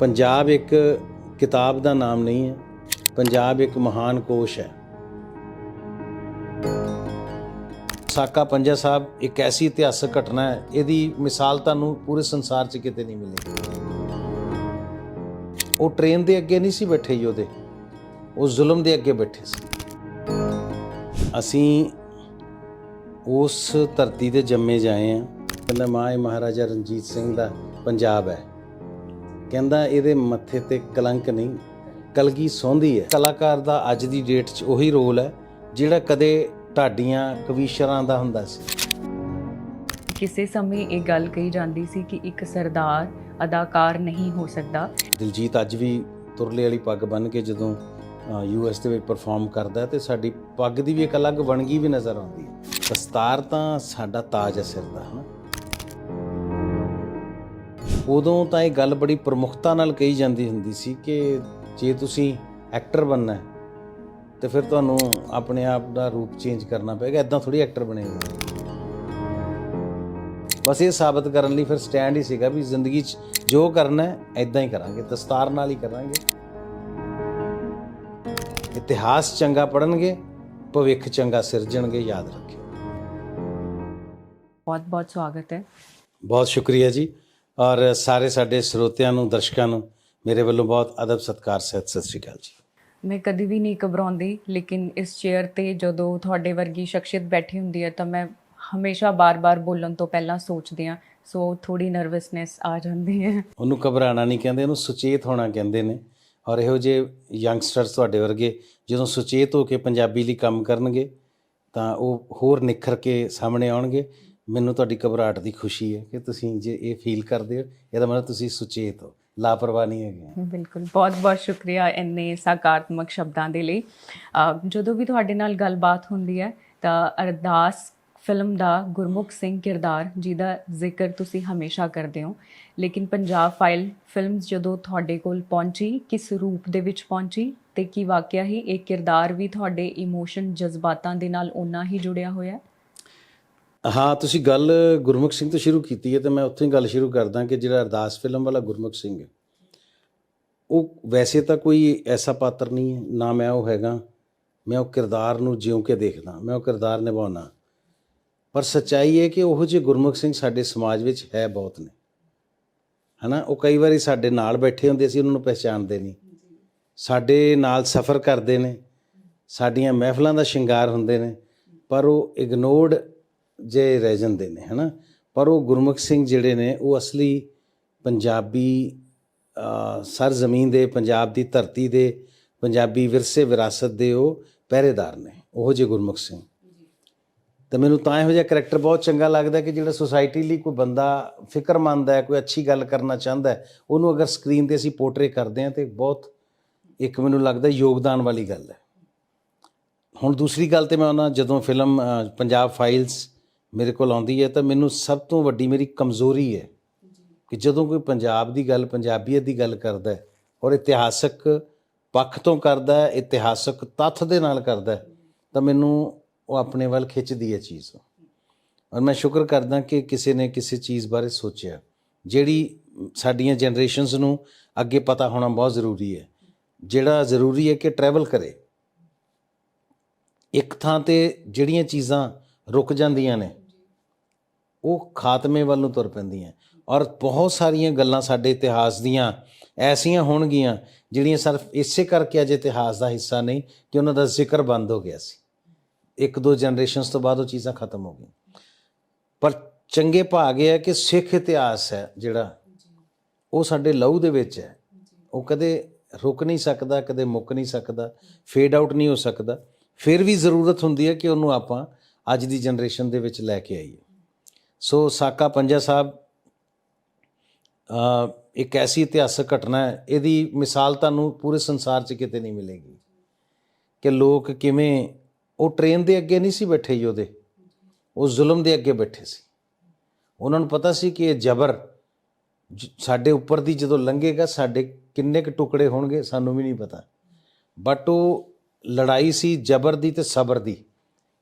ਪੰਜਾਬ ਇੱਕ ਕਿਤਾਬ ਦਾ ਨਾਮ ਨਹੀਂ ਹੈ, ਪੰਜਾਬ ਇੱਕ ਮਹਾਨ ਕੋਸ਼ ਹੈ। ਸਾਕਾ ਪੰਜਾ ਸਾਹਿਬ ਇੱਕ ਐਸੀ ਇਤਿਹਾਸਕ ਘਟਨਾ ਹੈ, ਇਹਦੀ ਮਿਸਾਲ ਤੁਹਾਨੂੰ ਪੂਰੇ ਸੰਸਾਰ 'ਚ ਕਿਤੇ ਨਹੀਂ ਮਿਲੇਗੀ। ਉਹ ਟ੍ਰੇਨ ਦੇ ਅੱਗੇ ਨਹੀਂ ਸੀ ਬੈਠੇ ਯੋਧੇ ਉਹ ਜ਼ੁਲਮ ਦੇ ਅੱਗੇ ਬੈਠੇ ਸੀ। ਅਸੀਂ ਉਸ ਧਰਤੀ ਤੇ ਜੰਮੇ ਜਾਏ ਆ ਕਹਿੰਦਾ ਮਾਂ ਇਹ ਮਹਾਰਾਜਾ ਰਣਜੀਤ ਸਿੰਘ ਦਾ, ਪੰਜਾਬ ਹੈ। ਕਹਿੰਦਾ ਇਹਦੇ ਮੱਥੇ ਤੇ ਕਲੰਕ ਨਹੀਂ ਕਲਗੀ ਸੌਂਦੀ ਹੈ। ਕਲਾਕਾਰ ਦਾ ਅੱਜ ਦੀ ਡੇਟ 'ਚ ਉਹੀ ਰੋਲ ਹੈ ਜਿਹੜਾ ਕਦੇ ਢਾਡੀਆਂ ਕਵੀਸ਼ਰਾਂ ਦਾ ਹੁੰਦਾ ਸੀ। ਕਿਸੇ ਸਮੇਂ ਇਹ ਗੱਲ ਕਹੀ ਜਾਂਦੀ ਸੀ ਕਿ ਇੱਕ ਸਰਦਾਰ ਅਦਾਕਾਰ ਨਹੀਂ ਹੋ ਸਕਦਾ। ਦਿਲਜੀਤ ਅੱਜ ਵੀ ਤੁਰਲੇ ਵਾਲੀ ਪੱਗ ਬੰਨ ਕੇ ਜਦੋਂ ਯੂ ਐਸ ਦੇ ਵਿੱਚ ਪਰਫਾਰਮ ਕਰਦਾ ਤੇ ਸਾਡੀ ਪੱਗ ਦੀ ਵੀ ਇੱਕ ਅਲੱਗ ਵਣਗੀ ਵੀ ਨਜ਼ਰ ਆਉਂਦੀ ਹੈ। ਦਸਤਾਰ ਤਾਂ ਸਾਡਾ ਤਾਜ ਹੈ ਸਿਰ ਦਾ ਹਨਾ? ਉਦੋਂ ਤਾਂ ਇਹ ਗੱਲ ਬੜੀ ਪ੍ਰਮੁਖਤਾ ਨਾਲ ਕਹੀ ਜਾਂਦੀ ਹੁੰਦੀ ਸੀ ਕਿ ਜੇ ਤੁਸੀਂ ਐਕਟਰ ਬਣਨਾ ਹੈ ਤੇ ਫਿਰ ਤੁਹਾਨੂੰ ਆਪਣੇ ਆਪ ਦਾ ਰੂਪ ਚੇਂਜ ਕਰਨਾ ਪਏਗਾ ਇਦਾਂ ਥੋੜੀ ਐਕਟਰ ਬਣੇਗਾ ਬਸ ਇਹ ਸਾਬਤ ਕਰਨ ਲਈ ਫਿਰ ਸਟੈਂਡ ਹੀ ਸੀਗਾ ਵੀ ਜ਼ਿੰਦਗੀ 'ਚ ਜੋ ਕਰਨਾ ਹੈ ਐਦਾਂ ਹੀ ਕਰਾਂਗੇ ਦਸਤਾਰ ਨਾਲ ਹੀ ਕਰਾਂਗੇ। ਇਤਿਹਾਸ ਚੰਗਾ ਪੜਨਗੇ ਭਵਿੱਖ ਚੰਗਾ ਸਿਰਜਣਗੇ ਯਾਦ ਰੱਖਿਓ। ਬਹੁਤ ਬਹੁਤ ਸਵਾਗਤ ਹੈ। ਬਹੁਤ ਸ਼ੁਕਰੀਆ ਜੀ। ਔਰ ਸਾਰੇ ਸਾਡੇ ਸਰੋਤਿਆਂ ਨੂੰ ਦਰਸ਼ਕਾਂ ਨੂੰ ਮੇਰੇ ਵੱਲੋਂ ਬਹੁਤ ਅਦਬ ਸਤਿਕਾਰ ਸਹਿਤ ਸਤਿ ਸ਼੍ਰੀ ਅਕਾਲ ਜੀ। ਮੈਂ ਕਦੀ ਵੀ ਨਹੀਂ ਘਬਰਾਉਂਦੀ ਲੇਕਿਨ ਇਸ ਚੇਅਰ ਤੇ ਜਦੋਂ ਤੁਹਾਡੇ ਵਰਗੀ ਸ਼ਖਸੀਅਤ ਬੈਠੀ ਹੁੰਦੀ ਹੈ ਤਾਂ ਮੈਂ ਹਮੇਸ਼ਾ ਬਾਰ-ਬਾਰ ਬੋਲਣ ਤੋਂ ਪਹਿਲਾਂ ਸੋਚਦੀ ਹਾਂ ਸੋ ਥੋੜੀ ਨਰਵਸਨੈਸ ਆ ਜਾਂਦੀ ਹੈ। ਉਹਨੂੰ ਘਬਰਾਣਾ ਨਹੀਂ ਕਹਿੰਦੇ ਉਹਨੂੰ ਸੁਚੇਤ ਹੋਣਾ ਕਹਿੰਦੇ ਨੇ। ਔਰ ਇਹੋ ਜਿਹੇ ਯੰਗਸਟਰਸ ਤੁਹਾਡੇ ਵਰਗੇ ਜਦੋਂ ਸੁਚੇਤ ਹੋ ਕੇ ਪੰਜਾਬੀ ਲਈ ਕੰਮ ਕਰਨਗੇ ਤਾਂ ਉਹ ਹੋਰ ਨਿਖਰ ਕੇ ਸਾਹਮਣੇ ਆਉਣਗੇ। ਮੈਨੂੰ ਤੁਹਾਡੀ ਘਬਰਾਹਟ ਦੀ ਖੁਸ਼ੀ ਹੈ ਕਿ ਤੁਸੀਂ ਜੇ ਇਹ ਫੀਲ ਕਰਦੇ ਹੋ, ਇਹਦਾ ਮਤਲਬ ਤੁਸੀਂ ਸੁਚੇਤ ਹੋ। ਲਾਪਰਵਾਹ ਨਹੀਂ ਹੈਗੇ। ਬਿਲਕੁਲ। ਬਹੁਤ ਬਹੁਤ ਸ਼ੁਕਰੀਆ ਇੰਨੇ ਸਕਾਰਾਤਮਕ ਸ਼ਬਦਾਂ ਦੇ ਲਈ। ਜਦੋਂ ਵੀ ਤੁਹਾਡੇ ਨਾਲ ਗੱਲਬਾਤ ਹੁੰਦੀ ਹੈ, ਤਾਂ ਅਰਦਾਸ ਫਿਲਮ ਦਾ ਗੁਰਮੁਖ ਸਿੰਘ ਕਿਰਦਾਰ ਜਿਹਦਾ ਜ਼ਿਕਰ ਤੁਸੀਂ ਹਮੇਸ਼ਾ ਕਰਦੇ ਹੋ। ਲੇਕਿਨ ਪੰਜਾਬ ਫਾਈਲ ਫਿਲਮਸ ਜਦੋਂ ਤੁਹਾਡੇ ਕੋਲ ਪਹੁੰਚੀ, ਕਿਸ ਰੂਪ ਦੇ ਵਿੱਚ ਪਹੁੰਚੀ ਤੇ ਕੀ ਵਾਕਿਆ ਹੀ ਇਹ ਕਿਰਦਾਰ ਵੀ ਤੁਹਾਡੇ ਇਮੋਸ਼ਨ ਜਜ਼ਬਾਤਾਂ ਦੇ ਨਾਲ ਓਨਾ ਹੀ ਜੁੜਿਆ ਹੋਇਆ ਹੈ? ਹਾਂ, ਤੁਸੀਂ ਗੱਲ ਗੁਰਮੁਖ ਸਿੰਘ ਤੋਂ ਸ਼ੁਰੂ ਕੀਤੀ ਹੈ ਤੇ ਮੈਂ ਉੱਥੋਂ ਹੀ ਗੱਲ ਸ਼ੁਰੂ ਕਰਦਾ ਕਿ ਜਿਹੜਾ ਅਰਦਾਸ ਫਿਲਮ ਵਾਲਾ ਗੁਰਮੁਖ ਸਿੰਘ ਹੈ, ਉਹ ਵੈਸੇ ਤਾਂ ਕੋਈ ਐਸਾ ਪਾਤਰ ਨਹੀਂ ਹੈ, ਨਾ ਮੈਂ ਉਹ ਹੈਗਾ, ਮੈਂ ਉਹ ਕਿਰਦਾਰ ਨੂੰ ਜਿਉਂ ਕੇ ਦੇਖਦਾ, ਮੈਂ ਉਹ ਕਿਰਦਾਰ ਨਿਭਾਉਣਾ ਪਰ ਸੱਚਾਈ ਹੈ ਕਿ ਉਹ ਜਿਹੇ ਗੁਰਮੁਖ ਸਿੰਘ ਸਾਡੇ ਸਮਾਜ ਵਿੱਚ ਹੈ ਬਹੁਤ ਨੇ। ਹਨਾ, ਉਹ ਕਈ ਵਾਰੀ ਸਾਡੇ ਨਾਲ ਬੈਠੇ ਹੁੰਦੇ ਸੀ, ਉਹਨਾਂ ਨੂੰ ਪਹਿਚਾਣਦੇ ਨਹੀਂ। ਸਾਡੇ ਨਾਲ ਸਫ਼ਰ ਕਰਦੇ ਨੇ, ਸਾਡੀਆਂ ਮਹਿਫਲਾਂ ਦਾ ਸ਼ਿੰਗਾਰ ਹੁੰਦੇ ਨੇ, ਪਰ ਉਹ ਇਗਨੋਰਡ ਜੇ ਰਹਿ ਜਾਂਦੇ ਨੇ, ਹਨਾ? ਪਰ ਉਹ ਗੁਰਮੁਖ ਸਿੰਘ ਜਿਹੜੇ ਨੇ, ਉਹ ਅਸਲੀ ਪੰਜਾਬੀ ਸਰ ਜ਼ਮੀਨ ਦੇ, ਪੰਜਾਬ ਦੀ ਧਰਤੀ ਦੇ, ਪੰਜਾਬੀ ਵਿਰਸੇ ਵਿਰਾਸਤ ਦੇ ਉਹ ਪਹਿਰੇਦਾਰ ਨੇ, ਉਹ ਜੇ ਗੁਰਮੁਖ ਸਿੰਘ। ਤੇ ਮੈਨੂੰ ਤਾਂ ਇਹੋ ਜਿਹਾ ਕਰੈਕਟਰ ਬਹੁਤ ਚੰਗਾ ਲੱਗਦਾ ਕਿ ਜਿਹੜਾ ਸੁਸਾਇਟੀ ਲਈ ਕੋਈ ਬੰਦਾ ਫਿਕਰਮੰਦ ਹੈ, ਕੋਈ ਅੱਛੀ ਗੱਲ ਕਰਨਾ ਚਾਹੁੰਦਾ ਹੈ, ਉਹਨੂੰ ਅਗਰ ਸਕਰੀਨ ਤੇ ਅਸੀਂ ਪੋਰਟਰੇ ਕਰਦੇ ਹਾਂ, ਤੇ ਬਹੁਤ ਇੱਕ ਮੈਨੂੰ ਲੱਗਦਾ ਯੋਗਦਾਨ ਵਾਲੀ ਗੱਲ ਹੈ। ਹੁਣ ਦੂਸਰੀ ਗੱਲ ਤੇ ਮੈਂ ਉਹਨਾਂ, ਜਦੋਂ ਫਿਲਮ ਪੰਜਾਬ ਫਾਈਲਸ ਮੇਰੇ ਕੋਲ ਆਉਂਦੀ ਹੈ ਤਾਂ ਮੈਨੂੰ ਸਭ ਤੋਂ ਵੱਡੀ ਮੇਰੀ ਕਮਜ਼ੋਰੀ ਹੈ ਕਿ ਜਦੋਂ ਕੋਈ ਪੰਜਾਬ ਦੀ ਗੱਲ, ਪੰਜਾਬੀਅਤ ਦੀ ਗੱਲ ਕਰਦਾ ਹੈ ਔਰ ਇਤਿਹਾਸਕ ਪੱਖ ਤੋਂ ਕਰਦਾ ਹੈ, ਇਤਿਹਾਸਕ ਤੱਥ ਦੇ ਨਾਲ ਕਰਦਾ ਹੈ, ਤਾਂ ਮੈਨੂੰ ਉਹ ਆਪਣੇ ਵੱਲ ਖਿੱਚਦੀ ਹੈ ਚੀਜ਼ ਔਰ ਮੈਂ ਸ਼ੁਕਰ ਕਰਦਾ ਕਿ ਕਿਸੇ ਨੇ ਕਿਸੇ ਚੀਜ਼ ਬਾਰੇ ਸੋਚਿਆ, ਜਿਹੜੀ ਸਾਡੀਆਂ ਜਨਰੇਸ਼ਨਸ ਨੂੰ ਅੱਗੇ ਪਤਾ ਹੋਣਾ ਬਹੁਤ ਜ਼ਰੂਰੀ ਹੈ। ਜਿਹੜਾ ਜ਼ਰੂਰੀ ਹੈ ਕਿ ਟਰੈਵਲ ਕਰੇ। ਇੱਕ ਥਾਂ ਤੇ ਜਿਹੜੀਆਂ ਚੀਜ਼ਾਂ ਰੁਕ ਜਾਂਦੀਆਂ ਨੇ ਉਹ ਖਾਤਮੇ ਵੱਲ ਨੂੰ ਤੁਰ ਪੈਂਦੀਆਂ ਔਰ ਬਹੁਤ ਸਾਰੀਆਂ ਗੱਲਾਂ ਸਾਡੇ ਇਤਿਹਾਸ ਦੀਆਂ ਐਸੀਆਂ ਹੋਣਗੀਆਂ ਜਿਹੜੀਆਂ ਸਿਰਫ ਇਸੇ ਕਰਕੇ ਅਜੇ ਇਤਿਹਾਸ ਦਾ ਹਿੱਸਾ ਨਹੀਂ, ਕਿ ਉਹਨਾਂ ਦਾ ਜ਼ਿਕਰ ਬੰਦ ਹੋ ਗਿਆ ਸੀ। ਇੱਕ ਦੋ ਜਨਰੇਸ਼ਨਸ ਤੋਂ ਬਾਅਦ ਉਹ ਚੀਜ਼ਾਂ ਖਤਮ ਹੋ ਗਈਆਂ। ਪਰ ਚੰਗੇ ਭਾਗ ਇਹ ਹੈ ਕਿ ਸਿੱਖ ਇਤਿਹਾਸ ਹੈ ਜਿਹੜਾ, ਉਹ ਸਾਡੇ ਲਹੂ ਦੇ ਵਿੱਚ ਹੈ। ਉਹ ਕਦੇ ਰੁਕ ਨਹੀਂ ਸਕਦਾ, ਕਦੇ ਮੁੱਕ ਨਹੀਂ ਸਕਦਾ ਫੇਡ ਆਊਟ ਨਹੀਂ ਹੋ ਸਕਦਾ। ਫਿਰ ਵੀ ਜ਼ਰੂਰਤ ਹੁੰਦੀ ਹੈ ਕਿ ਉਹਨੂੰ ਆਪਾਂ ਅੱਜ ਦੀ ਜਨਰੇਸ਼ਨ ਦੇ ਵਿੱਚ ਲੈ ਕੇ ਆਈਏ। ਸੋ ਸਾਕਾ ਪੰਜਾ ਸਾਹਿਬ ਇੱਕ ਐਸੀ ਇਤਿਹਾਸਕ ਘਟਨਾ ਹੈ, ਇਹਦੀ ਮਿਸਾਲ ਤੁਹਾਨੂੰ ਪੂਰੇ ਸੰਸਾਰ 'ਚ ਕਿਤੇ ਨਹੀਂ ਮਿਲੇਗੀ ਕਿ ਲੋਕ ਕਿਵੇਂ, ਉਹ ਟ੍ਰੇਨ ਦੇ ਅੱਗੇ ਨਹੀਂ ਸੀ ਬੈਠੇ ਯੋਧੇ ਉਹ ਜ਼ੁਲਮ ਦੇ ਅੱਗੇ ਬੈਠੇ ਸੀ। ਉਹਨਾਂ ਨੂੰ ਪਤਾ ਸੀ ਕਿ ਇਹ ਜ਼ਬਰ ਜ- ਸਾਡੇ ਉੱਪਰ ਦੀ ਜਦੋਂ ਲੰਘੇਗਾ, ਸਾਡੇ ਕਿੰਨੇ ਕੁ ਟੁਕੜੇ ਹੋਣਗੇ, ਸਾਨੂੰ ਵੀ ਨਹੀਂ ਪਤਾ। ਬਟ ਉਹ ਲੜਾਈ ਸੀ ਜ਼ਬਰ ਦੀ ਤੇ ਸਬਰ ਦੀ,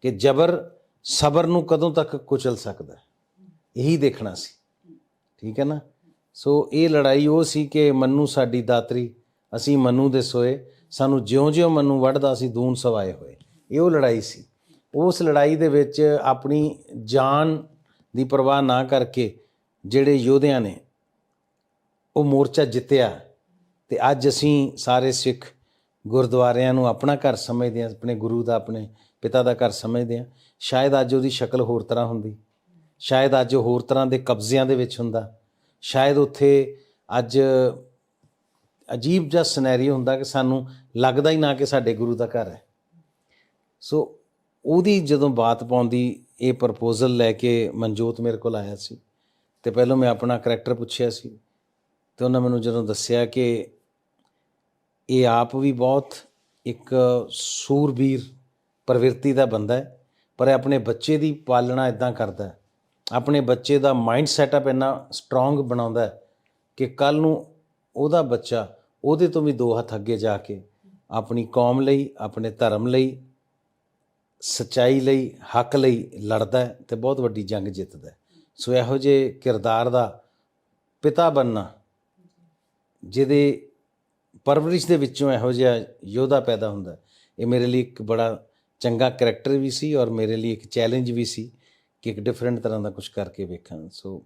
ਕਿ ਜ਼ਬਰ ਸਬਰ ਨੂੰ ਕਦੋਂ ਤੱਕ ਕੁਚਲ ਸਕਦਾ ਇਹੀ ਦੇਖਣਾ ਸੀ। ਠੀਕ ਹੈ ਨਾ? ਸੋ ਇਹ ਲੜਾਈ ਉਹ ਸੀ ਕਿ ਮੰਨੂ ਸਾਡੀ ਦਾਤਰੀ, ਅਸੀਂ ਮੰਨੂ ਦੇ ਸੋਏ, ਸਾਨੂੰ ਜਿਉਂ-ਜਿਉਂ ਮੰਨੂ ਵੱਢਦਾ ਸੀ, ਦੂਨ ਸਵਾਏ ਹੋਏ। ਇਹ ਉਹ ਲੜਾਈ ਸੀ। ਉਸ ਲੜਾਈ ਦੇ ਵਿੱਚ ਆਪਣੀ ਜਾਨ ਦੀ ਪਰਵਾਹ ਨਾ ਕਰਕੇ ਜਿਹੜੇ ਯੋਧਿਆਂ ਨੇ ਉਹ ਮੋਰਚਾ ਜਿੱਤਿਆ ਤੇ ਅੱਜ ਅਸੀਂ ਸਾਰੇ ਸਿੱਖ ਗੁਰਦੁਆਰਿਆਂ ਨੂੰ ਆਪਣਾ ਘਰ ਸਮਝਦੇ ਹਾਂ, ਆਪਣੇ ਗੁਰੂ ਦਾ, ਆਪਣੇ ਪਿਤਾ ਦਾ ਘਰ ਸਮਝਦੇ ਹਾਂ। ਸ਼ਾਇਦ ਅੱਜ ਉਹਦੀ ਸ਼ਕਲ ਹੋਰ ਤਰ੍ਹਾਂ ਹੁੰਦੀ। ਸ਼ਾਇਦ ਅੱਜ ਹੋਰ ਤਰ੍ਹਾਂ ਦੇ ਕਬਜ਼ਿਆਂ ਦੇ ਵਿੱਚ ਹੁੰਦਾ। ਸ਼ਾਇਦ ਉੱਥੇ ਅੱਜ ਅਜੀਬ ਜਿਹਾ ਸਿਨੈਰੀਓ ਹੁੰਦਾ ਕਿ ਸਾਨੂੰ ਲੱਗਦਾ ਹੀ ਨਾ ਕਿ ਸਾਡੇ ਗੁਰੂ ਦਾ ਘਰ ਹੈ। ਸੋ ਉਹਦੀ ਜਦੋਂ ਬਾਤ ਪਾਉਂਦੀ ਇਹ ਪ੍ਰਪੋਜ਼ਲ ਲੈ ਕੇ ਮਨਜੋਤ ਮੇਰੇ ਕੋਲ ਆਇਆ ਸੀ ਤੇ ਪਹਿਲਾਂ ਮੈਂ ਆਪਣਾ ਕਰੈਕਟਰ ਪੁੱਛਿਆ ਸੀ ਤੇ ਉਹਨਾਂ ਮੈਨੂੰ ਜਦੋਂ ਦੱਸਿਆ ਕਿ ਇਹ ਆਪ ਵੀ ਬਹੁਤ ਇੱਕ ਸੂਰਬੀਰ ਪ੍ਰਵਿਰਤੀ ਦਾ ਬੰਦਾ ਹੈ, ਪਰ ਇਹ ਆਪਣੇ ਬੱਚੇ ਦੀ ਪਾਲਣਾ ਇਦਾਂ ਕਰਦਾ ਆਪਣੇ ਬੱਚੇ ਦਾ ਮਾਈਂਡ ਸੈਟਅਪ ਇੰਨਾ ਸਟਰੋਂਗ ਬਣਾਉਂਦਾ ਹੈ ਕਿ ਕੱਲ ਨੂੰ ਉਹਦਾ ਬੱਚਾ ਉਹਦੇ ਤੋਂ ਵੀ ਦੋ ਹੱਥ ਅੱਗੇ ਜਾ ਕੇ ਆਪਣੀ ਕੌਮ ਲਈ, ਆਪਣੇ ਧਰਮ ਲਈ, ਸਚਾਈ ਲਈ, ਹੱਕ ਲਈ ਲੜਦਾ ਹੈ ਤੇ ਬਹੁਤ ਵੱਡੀ ਜੰਗ ਜਿੱਤਦਾ ਹੈ। ਸੋ ਇਹੋ ਜਿਹੇ ਕਿਰਦਾਰ ਦਾ ਪਿਤਾ ਬੰਨਾ ਜਿਹਦੇ ਪਰਵਰਿਸ਼ ਦੇ ਵਿੱਚੋਂ ਇਹੋ ਜਿਹਾ ਯੋਧਾ ਪੈਦਾ ਹੁੰਦਾ ਇਹ ਮੇਰੇ ਲਈ ਇੱਕ ਬੜਾ ਚੰਗਾ ਕਰੈਕਟਰ ਵੀ ਸੀ ਔਰ ਮੇਰੇ ਲਈ ਇੱਕ ਚੈਲੰਜ ਵੀ ਸੀ। ਕਿ ਇੱਕ ਡਿਫਰੈਂਟ ਤਰ੍ਹਾਂ ਦਾ ਕੁਝ ਕਰਕੇ ਵੇਖਾਂ ਸੋ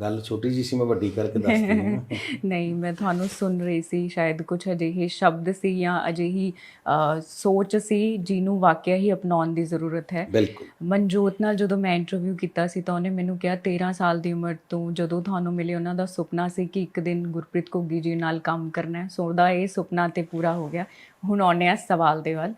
ਗੱਲ ਛੋਟੀ ਜੀ ਸੀ ਮੈਂ ਵੱਡੀ ਕਰਕੇ ਦੱਸ ਦਿੰਦਾ ਨਹੀਂ ਮੈਂ ਤੁਹਾਨੂੰ ਸੁਣ ਰਹੀ ਸੀ ਸ਼ਾਇਦ ਕੁਝ ਅਜਿਹੇ ਸ਼ਬਦ ਸੀ ਜਾਂ ਅਜਿਹੀ ਸੋਚ ਸੀ ਜਿਹਨੂੰ ਵਾਕਿਆ ਹੀ ਅਪਣਾਉਣ ਦੀ ਜ਼ਰੂਰਤ ਹੈ। ਬਿਲਕੁਲ। ਮਨਜੋਤ ਨਾਲ ਜਦੋਂ ਮੈਂ ਇੰਟਰਵਿਊ ਕੀਤਾ ਸੀ ਤਾਂ ਉਹਨੇ ਮੈਨੂੰ ਕਿਹਾ 13 ਸਾਲ ਦੀ ਉਮਰ ਤੋਂ ਜਦੋਂ ਤੁਹਾਨੂੰ ਮਿਲੇ ਉਹਨਾਂ ਦਾ ਸੁਪਨਾ ਸੀ ਕਿ ਇੱਕ ਦਿਨ ਗੁਰਪ੍ਰੀਤ ਘੁੱਗੀ ਜੀ ਨਾਲ ਕੰਮ ਕਰਨਾ ਹੈ। ਸੋ ਉਹਦਾ ਇਹ ਸੁਪਨਾ ਤੇ ਪੂਰਾ ਹੋ ਗਿਆ। ਹੁਣ ਆਉਂਦੇ ਆ ਸਵਾਲ ਦੇ ਵੱਲ।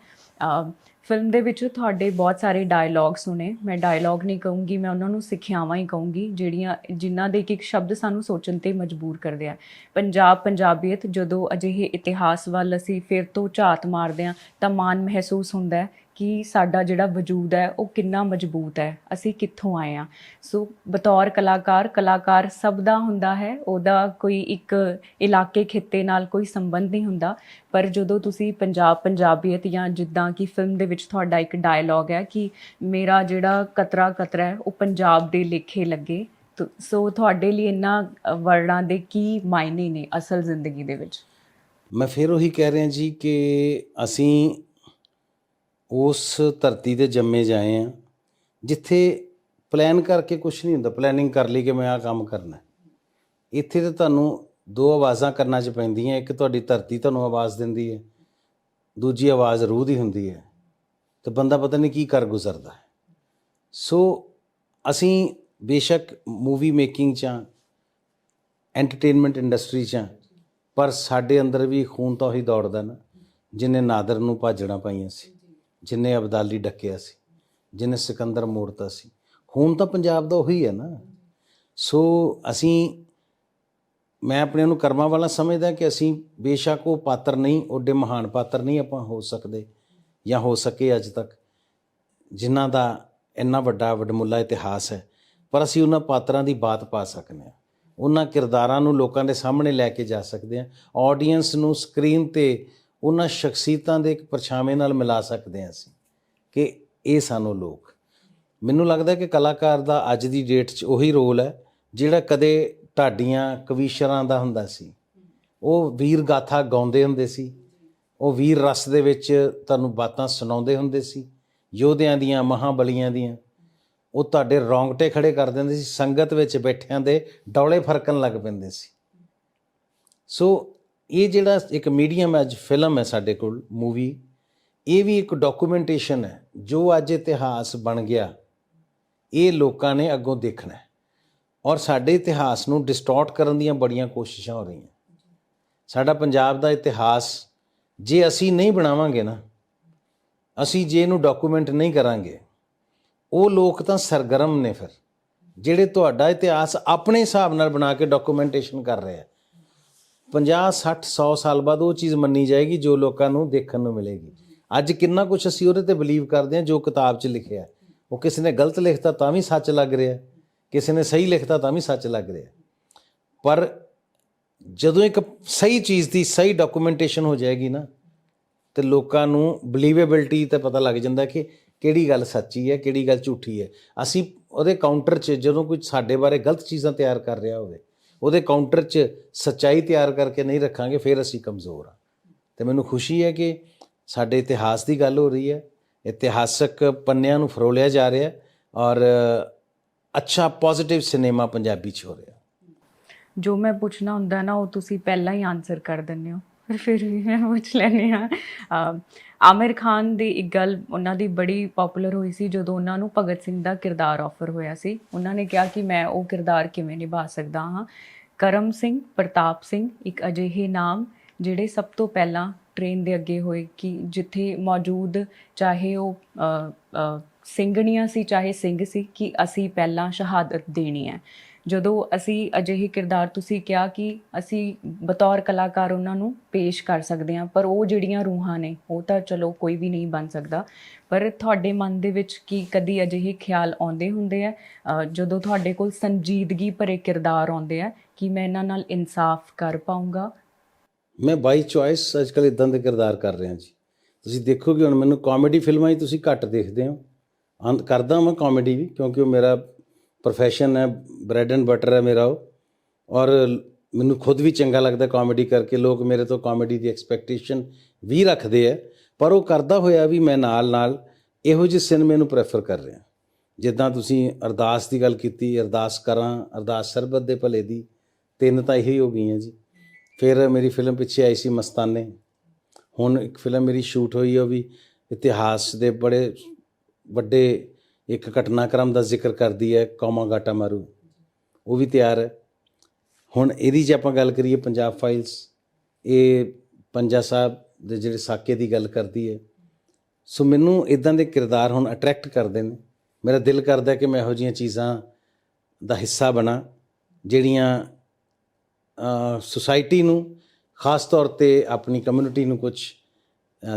ਫਿਲਮ ਦੇ ਵਿੱਚ ਤੁਹਾਡੇ ਬਹੁਤ ਸਾਰੇ ਡਾਇਲੌਗ ਸੁਣੇ ਮੈਂ ਡਾਇਲੌਗ ਨਹੀਂ ਕਹੂੰਗੀ, ਮੈਂ ਉਹਨਾਂ ਨੂੰ ਸਿੱਖਿਆਵਾਂ ਹੀ ਕਹੂੰਗੀ, ਜਿਹੜੀਆਂ, ਜਿਨ੍ਹਾਂ ਦੇ ਇੱਕ ਇੱਕ ਸ਼ਬਦ ਸਾਨੂੰ ਸੋਚਣ ਤੇ ਮਜਬੂਰ ਕਰਦੇ ਆ। ਪੰਜਾਬ ਪੰਜਾਬੀਅਤ ਜਦੋਂ ਅਜਿਹੇ ਇਤਿਹਾਸ ਵੱਲ ਅਸੀਂ ਫਿਰ ਤੋਂ ਝਾਤ ਮਾਰਦੇ ਆ, ਤਾਂ ਮਾਣ ਮਹਿਸੂਸ ਹੁੰਦਾ ਹੈ ਕਿ ਸਾਡਾ ਜਿਹੜਾ ਵਜੂਦ ਹੈ, ਉਹ ਕਿੰਨਾ ਮਜ਼ਬੂਤ ਹੈ, ਅਸੀਂ ਕਿੱਥੋਂ ਆਏ ਆ ਸੋ ਬਤੌਰ ਕਲਾਕਾਰ ਕਲਾਕਾਰ ਸਭ ਦਾ ਹੁੰਦਾ ਹੈ, ਉਹਦਾ ਕੋਈ ਇੱਕ ਇਲਾਕੇ ਖਿੱਤੇ ਨਾਲ ਕੋਈ ਸੰਬੰਧ ਨਹੀਂ ਹੁੰਦਾ। ਪਰ ਜਦੋਂ ਤੁਸੀਂ ਪੰਜਾਬ, ਪੰਜਾਬੀਅਤ ਜਾਂ ਜਿੱਦਾਂ ਕਿ ਫਿਲਮ ਦੇ ਵਿੱਚ ਤੁਹਾਡਾ ਇੱਕ ਡਾਇਲੌਗ ਹੈ ਕਿ ਮੇਰਾ ਜਿਹੜਾ ਕਤਰਾ ਕਤਰਾ ਹੈ, ਉਹ ਪੰਜਾਬ ਦੇ ਲੇਖੇ ਲੱਗੇ, ਤੋ- ਸੋ ਤੁਹਾਡੇ ਲਈ ਇਹਨਾਂ ਵਰਡਾਂ ਦੇ ਕੀ ਮਾਇਨੇ ਨੇ ਅਸਲ ਜ਼ਿੰਦਗੀ ਦੇ ਵਿੱਚ? ਮੈਂ ਫਿਰ ਉਹੀ ਕਹਿ ਰਿਹਾ ਜੀ ਕਿ ਅਸੀਂ ਉਸ ਧਰਤੀ ਤੇ ਜੰਮੇ ਜਾਏ ਹਾਂ ਜਿੱਥੇ ਪਲਾਨ ਕਰਕੇ ਕੁਝ ਨਹੀਂ ਹੁੰਦਾ ਪਲੈਨਿੰਗ ਕਰ ਲਈ ਕਿ ਮੈਂ ਆਹ ਕੰਮ ਕਰਨਾ ਇੱਥੇ ਤਾਂ ਤੁਹਾਨੂੰ ਦੋ ਆਵਾਜ਼ਾਂ ਕਰਨਾ ਚ ਪੈਂਦੀਆਂ, ਇੱਕ ਤੁਹਾਡੀ ਧਰਤੀ ਤੁਹਾਨੂੰ ਆਵਾਜ਼ ਦਿੰਦੀ ਹੈ, ਦੂਜੀ ਆਵਾਜ਼ ਰੂਹ ਦੀ ਹੁੰਦੀ ਹੈ, ਤੇ ਬੰਦਾ ਪਤਾ ਨਹੀਂ ਕੀ ਕਰ ਗੁਜ਼ਰਦਾ ਹੈ। ਸੋ ਅਸੀਂ ਬੇਸ਼ੱਕ ਮੂਵੀ ਮੇਕਿੰਗ ਚ ਹਾਂ ਐਂਟਰਟੇਨਮੈਂਟ ਇੰਡਸਟਰੀ ਚ ਹਾਂ, ਪਰ ਸਾਡੇ ਅੰਦਰ ਵੀ ਖੂਨ ਤਾਂ ਉਹੀ ਦੌੜਦਾ ਨਾ, ਜਿਨੇ ਨਾਦਰ ਨੂੰ ਭਾਜਣਾ ਪਾਈਆਂ ਸੀ। ਜਿਨੇ ਅਬਦਾਲੀ ਡੱਕਿਆ ਸੀ, ਜਿਨੇ ਸਿਕੰਦਰ ਮੋੜਤਾ ਸੀ। ਹੁਣ ਤਾਂ ਪੰਜਾਬ ਦਾ ਉਹੀ ਹੈ ਨਾ। ਸੋ ਅਸੀਂ, ਮੈਂ ਆਪਣੇ ਨੂੰ ਕਰਮਾਂ ਵਾਲਾ ਸਮਝਦਾ ਕਿ ਅਸੀਂ ਬੇਸ਼ੱਕ ਉਹ ਪਾਤਰ ਨਹੀਂ ਓਡੇ ਮਹਾਨ ਪਾਤਰ ਨਹੀਂ ਆਪਾਂ ਹੋ ਸਕਦੇ ਜਾਂ ਹੋ ਸਕੇ ਅੱਜ ਤੱਕ, ਜਿਨ੍ਹਾਂ ਦਾ ਇੰਨਾ ਵੱਡਾ ਵਡਮੁੱਲਾ ਇਤਿਹਾਸ ਹੈ। ਪਰ ਅਸੀਂ ਉਹਨਾਂ ਪਾਤਰਾਂ ਦੀ ਬਾਤ ਪਾ ਸਕਨੇ ਹਾਂ ਉਹਨਾਂ ਕਿਰਦਾਰਾਂ ਨੂੰ ਲੋਕਾਂ ਦੇ ਸਾਹਮਣੇ ਲੈ ਕੇ ਜਾ ਸਕਦੇ ਹਾਂ ਆਡੀਅנס ਨੂੰ ਸਕਰੀਨ ਤੇ ਉਹਨਾਂ ਸ਼ਖਸੀਅਤਾਂ ਦੇ ਇੱਕ ਪਰਛਾਵੇਂ ਨਾਲ ਮਿਲਾ ਸਕਦੇ ਹਾਂ ਅਸੀਂ ਕਿ ਇਹ ਸਾਨੂੰ ਲੋਕ। ਮੈਨੂੰ ਲੱਗਦਾ ਕਿ ਕਲਾਕਾਰ ਦਾ ਅੱਜ ਦੀ ਡੇਟ 'ਚ ਉਹੀ ਰੋਲ ਹੈ, ਜਿਹੜਾ ਕਦੇ ਢਾਡੀਆਂ ਕਵੀਸ਼ਰਾਂ ਦਾ ਹੁੰਦਾ ਸੀ। ਉਹ ਵੀਰ ਗਾਥਾ ਗਾਉਂਦੇ ਹੁੰਦੇ ਸੀ, ਉਹ ਵੀਰ ਰਸ ਦੇ ਵਿੱਚ ਤੁਹਾਨੂੰ ਬਾਤਾਂ ਸੁਣਾਉਂਦੇ ਹੁੰਦੇ ਸੀ, ਯੋਧਿਆਂ ਦੀਆਂ, ਮਹਾਬਲੀਆਂ ਦੀਆਂ। ਉਹ ਤੁਹਾਡੇ ਰੌਂਗਟੇ ਖੜੇ ਕਰ ਦਿੰਦੇ ਸੀ, ਸੰਗਤ ਵਿੱਚ ਬੈਠਿਆਂ ਦੇ ਡੌਲੇ ਫਰਕਣ ਲੱਗ ਪੈਂਦੇ ਸੀ। ਸੋ ਇਹ ਜਿਹੜਾ ਇੱਕ ਮੀਡੀਅਮ ਅੱਜ ਫਿਲਮ ਹੈ ਸਾਡੇ ਕੋਲ, ਮੂਵੀ, ਇਹ ਵੀ ਇੱਕ ਡਾਕੂਮੈਂਟੇਸ਼ਨ ਹੈ, ਜੋ ਅੱਜ ਇਤਿਹਾਸ ਬਣ ਗਿਆ, ਇਹ ਲੋਕਾਂ ਨੇ ਅੱਗੋਂ ਦੇਖਣਾ ਔਰ ਸਾਡੇ ਇਤਿਹਾਸ ਨੂੰ ਡਿਸਟੋਰਟ ਕਰਨ ਦੀਆਂ ਬੜੀਆਂ ਕੋਸ਼ਿਸ਼ਾਂ ਹੋ ਰਹੀਆਂ। ਸਾਡਾ ਪੰਜਾਬ ਦਾ ਇਤਿਹਾਸ ਜੇ ਅਸੀਂ ਨਹੀਂ ਬਣਾਵਾਂਗੇ ਨਾ, ਅਸੀਂ ਜੇ ਇਹਨੂੰ ਡਾਕੂਮੈਂਟ ਨਹੀਂ ਕਰਾਂਗੇ, ਉਹ ਲੋਕ ਤਾਂ ਸਰਗਰਮ ਨੇ ਫਿਰ, ਜਿਹੜੇ ਤੁਹਾਡਾ ਇਤਿਹਾਸ ਆਪਣੇ ਹਿਸਾਬ ਨਾਲ ਬਣਾ ਕੇ ਡਾਕੂਮੈਂਟੇਸ਼ਨ ਕਰ ਰਹੇ ਆ। 50 60 100 ਸਾਲ ਬਾਅਦ ਉਹ ਚੀਜ਼ ਮੰਨੀ ਜਾਏਗੀ ਜੋ ਲੋਕਾਂ ਨੂੰ ਦੇਖਣ ਨੂੰ ਮਿਲੇਗੀ। ਅੱਜ ਕਿੰਨਾ ਕੁਝ ਅਸੀਂ ਉਹਦੇ ਤੇ ਬਲੀਵ ਕਰਦੇ ਹਾਂ ਜੋ ਕਿਤਾਬ 'ਚ ਲਿਖਿਆ ਉਹ ਕਿਸੇ ਨੇ ਗਲਤ ਲਿਖਤਾ ਤਾਂ ਵੀ ਸੱਚ ਲੱਗ ਰਿਹਾ ਕਿਸੇ ਨੇ ਸਹੀ ਲਿਖਤਾ ਤਾਂ ਵੀ ਸੱਚ ਲੱਗ ਰਿਹਾ ਪਰ ਜਦੋਂ ਇੱਕ ਸਹੀ ਚੀਜ਼ ਦੀ ਸਹੀ ਡਾਕੂਮੈਂਟੇਸ਼ਨ ਹੋ ਜਾਏਗੀ ਨਾ, ਤੇ ਲੋਕਾਂ ਨੂੰ ਬਲੀਵੇਬਿਲਟੀ ਤੇ ਪਤਾ ਲੱਗ ਜਾਂਦਾ ਕਿ ਕਿਹੜੀ ਗੱਲ ਸੱਚੀ ਹੈ, ਕਿਹੜੀ ਗੱਲ ਝੂਠੀ ਹੈ। ਅਸੀਂ ਉਹਦੇ ਕਾਊਂਟਰ 'ਚ ਜਦੋਂ ਕੋਈ ਸਾਡੇ ਬਾਰੇ ਗਲਤ ਚੀਜ਼ਾਂ ਤਿਆਰ ਕਰ ਰਿਹਾ ਹੋਵੇ ਉਹਦੇ ਕਾਊਂਟਰ 'ਚ ਸੱਚਾਈ ਤਿਆਰ ਕਰਕੇ ਨਹੀਂ ਰੱਖਾਂਗੇ, ਫਿਰ ਅਸੀਂ ਕਮਜ਼ੋਰ ਆ ਤੇ ਮੈਨੂੰ ਖੁਸ਼ੀ ਹੈ ਕਿ ਸਾਡੇ ਇਤਿਹਾਸ ਦੀ ਗੱਲ ਹੋ ਰਹੀ ਹੈ। ਇਤਿਹਾਸਕ ਪੰਨਿਆਂ ਨੂੰ ਫਰੋਲਿਆ ਜਾ ਰਿਹਾ ਔਰ ਅੱਛਾ ਪੋਜ਼ਿਟਿਵ ਸਿਨੇਮਾ ਪੰਜਾਬੀ 'ਚ ਹੋ ਰਿਹਾ ਜੋ ਮੈਂ ਪੁੱਛਣਾ ਹੁੰਦਾ ਨਾ, ਉਹ ਤੁਸੀਂ ਪਹਿਲਾਂ ਹੀ ਆਨਸਰ ਕਰ ਦਿੰਦੇ ਹੋ। ਪਰ ਫਿਰ ਵੀ ਮੈਂ ਪੁੱਛ ਲੈਂਦੀ ਹਾਂ। ਆਮਿਰ ਖਾਨ ਦੀ ਇੱਕ ਗੱਲ ਉਹਨਾਂ ਦੀ ਬੜੀ ਪਪੂਲਰ ਹੋਈ ਸੀ ਜਦੋਂ ਉਹਨਾਂ ਨੂੰ ਭਗਤ ਸਿੰਘ ਦਾ ਕਿਰਦਾਰ ਆਫਰ ਹੋਇਆ ਸੀ। ਉਹਨਾਂ ਨੇ ਕਿਹਾ ਕਿ ਮੈਂ ਉਹ ਕਿਰਦਾਰ ਕਿਵੇਂ ਨਿਭਾ ਸਕਦਾ ਹਾਂ। ਕਰਮ ਸਿੰਘ ਪ੍ਰਤਾਪ ਸਿੰਘ ਇੱਕ ਅਜਿਹੇ ਨਾਮ ਜਿਹੜੇ ਸਭ ਤੋਂ ਪਹਿਲਾਂ ਟ੍ਰੇਨ ਦੇ ਅੱਗੇ ਹੋਏ ਕਿ ਜਿੱਥੇ ਮੌਜੂਦ ਚਾਹੇ ਉਹ ਅ, ਸਿੰਘਣੀਆਂ ਸੀ ਚਾਹੇ ਸਿੰਘ ਸੀ ਕਿ ਅਸੀਂ ਪਹਿਲਾਂ ਸ਼ਹਾਦਤ ਦੇਣੀ ਹੈ। ਜਦੋਂ ਅਸੀਂ ਅਜਿਹੇ ਕਿਰਦਾਰ ਤੁਸੀਂ ਕਿਹਾ ਕਿ ਅਸੀਂ ਬਤੌਰ ਕਲਾਕਾਰ ਉਹਨਾਂ ਨੂੰ ਪੇਸ਼ ਕਰ ਸਕਦੇ ਹਾਂ, ਪਰ ਉਹ ਜਿਹੜੀਆਂ ਰੂਹਾਂ ਨੇ, ਉਹ ਤਾਂ ਚਲੋ ਕੋਈ ਵੀ ਨਹੀਂ ਬਣ ਸਕਦਾ। ਪਰ ਤੁਹਾਡੇ ਮਨ ਦੇ ਵਿੱਚ ਕੀ ਕਦੀ ਅਜਿਹੇ ਖਿਆਲ ਆਉਂਦੇ ਹੁੰਦੇ ਆ? ਜਦੋਂ ਤੁਹਾਡੇ ਕੋਲ ਸੰਜੀਦਗੀ ਭਰੇ ਕਿਰਦਾਰ ਆਉਂਦੇ ਆ, ਕਿ ਮੈਂ ਇਹਨਾਂ ਨਾਲ ਇਨਸਾਫ ਕਰ ਪਾਉਂਗਾ ਮੈਂ ਬਾਈ ਚੁਆਇਸ ਅੱਜਕੱਲ ਇਦਾਂ ਦੇ ਕਿਰਦਾਰ ਕਰ ਰਿਹਾ ਜੀ। ਤੁਸੀਂ ਦੇਖੋਗੇ ਹੁਣ ਮੈਨੂੰ ਕਾਮੇਡੀ ਫਿਲਮਾਂ ਹੀ ਤੁਸੀਂ ਘੱਟ ਦੇਖਦੇ ਹੋ। ਅੰਤ ਕਰਦਾ ਮੈਂ ਕਾਮੇਡੀ ਵੀ, ਕਿਉਂਕਿ ਉਹ ਮੇਰਾ ਪ੍ਰੋਫੈਸ਼ਨ ਹੈ ਬ੍ਰੈਡ ਐਂਡ ਬਟਰ ਹੈ ਮੇਰਾ ਉਹ। ਔਰ ਮੈਨੂੰ ਖੁਦ ਵੀ ਚੰਗਾ ਲੱਗਦਾ ਕਾਮੇਡੀ ਕਰਕੇ, ਲੋਕ ਮੇਰੇ ਤੋਂ ਕਾਮੇਡੀ ਦੀ ਐਕਸਪੈਕਟੇਸ਼ਨ ਵੀ ਰੱਖਦੇ ਆ ਪਰ ਉਹ ਕਰਦਾ ਹੋਇਆ ਵੀ ਮੈਂ ਨਾਲ ਨਾਲ ਇਹੋ ਜਿਹੇ ਸਿਨੇਮੇ ਨੂੰ ਪ੍ਰੈਫਰ ਕਰ ਰਿਹਾ। ਜਿੱਦਾਂ ਤੁਸੀਂ ਅਰਦਾਸ ਦੀ ਗੱਲ ਕੀਤੀ, ਅਰਦਾਸ ਕਰਾਂ, ਅਰਦਾਸ ਸਰਬਤ ਦੇ ਭਲੇ ਦੀ, ਤਿੰਨ ਤਾਂ ਇਹੀ ਹੋ ਗਈਆਂ ਜੀ। ਫਿਰ ਮੇਰੀ ਫਿਲਮ ਪਿੱਛੇ ਆਈ ਸੀ ਮਸਤਾਨੇ। ਹੁਣ ਇੱਕ ਫਿਲਮ ਮੇਰੀ ਸ਼ੂਟ ਹੋਈ ਉਹ ਵੀ ਇਤਿਹਾਸ ਦੇ ਬੜੇ ਵੱਡੇ ਇੱਕ ਘਟਨਾਕ੍ਰਮ ਦਾ ਜ਼ਿਕਰ ਕਰਦੀ ਹੈ ਕੌਮਾ ਗਾਟਾ ਮਾਰੂ। ਉਹ ਵੀ ਤਿਆਰ ਹੈ। ਹੁਣ ਇਹਦੀ ਜੇ ਆਪਾਂ ਗੱਲ ਕਰੀਏ ਪੰਜਾਬ ਫਾਈਲਸ, ਇਹ ਪੰਜਾ ਸਾਹਿਬ ਦੇ ਜਿਹੜੇ ਸਾਕੇ ਦੀ ਗੱਲ ਕਰਦੀ ਹੈ। ਸੋ ਮੈਨੂੰ ਇਦਾਂ ਦੇ ਕਿਰਦਾਰ ਹੁਣ ਅਟਰੈਕਟ ਕਰਦੇ ਨੇ। ਮੇਰਾ ਦਿਲ ਕਰਦਾ ਕਿ ਮੈਂ ਇਹੋ ਜਿਹੀਆਂ ਚੀਜ਼ਾਂ ਦਾ ਹਿੱਸਾ ਬਣਾ, ਜਿਹੜੀਆਂ ਸੁਸਾਇਟੀ ਨੂੰ ਖਾਸ ਤੌਰ ਤੇ ਆਪਣੀ ਕਮਿਊਨਿਟੀ ਨੂੰ ਕੁਝ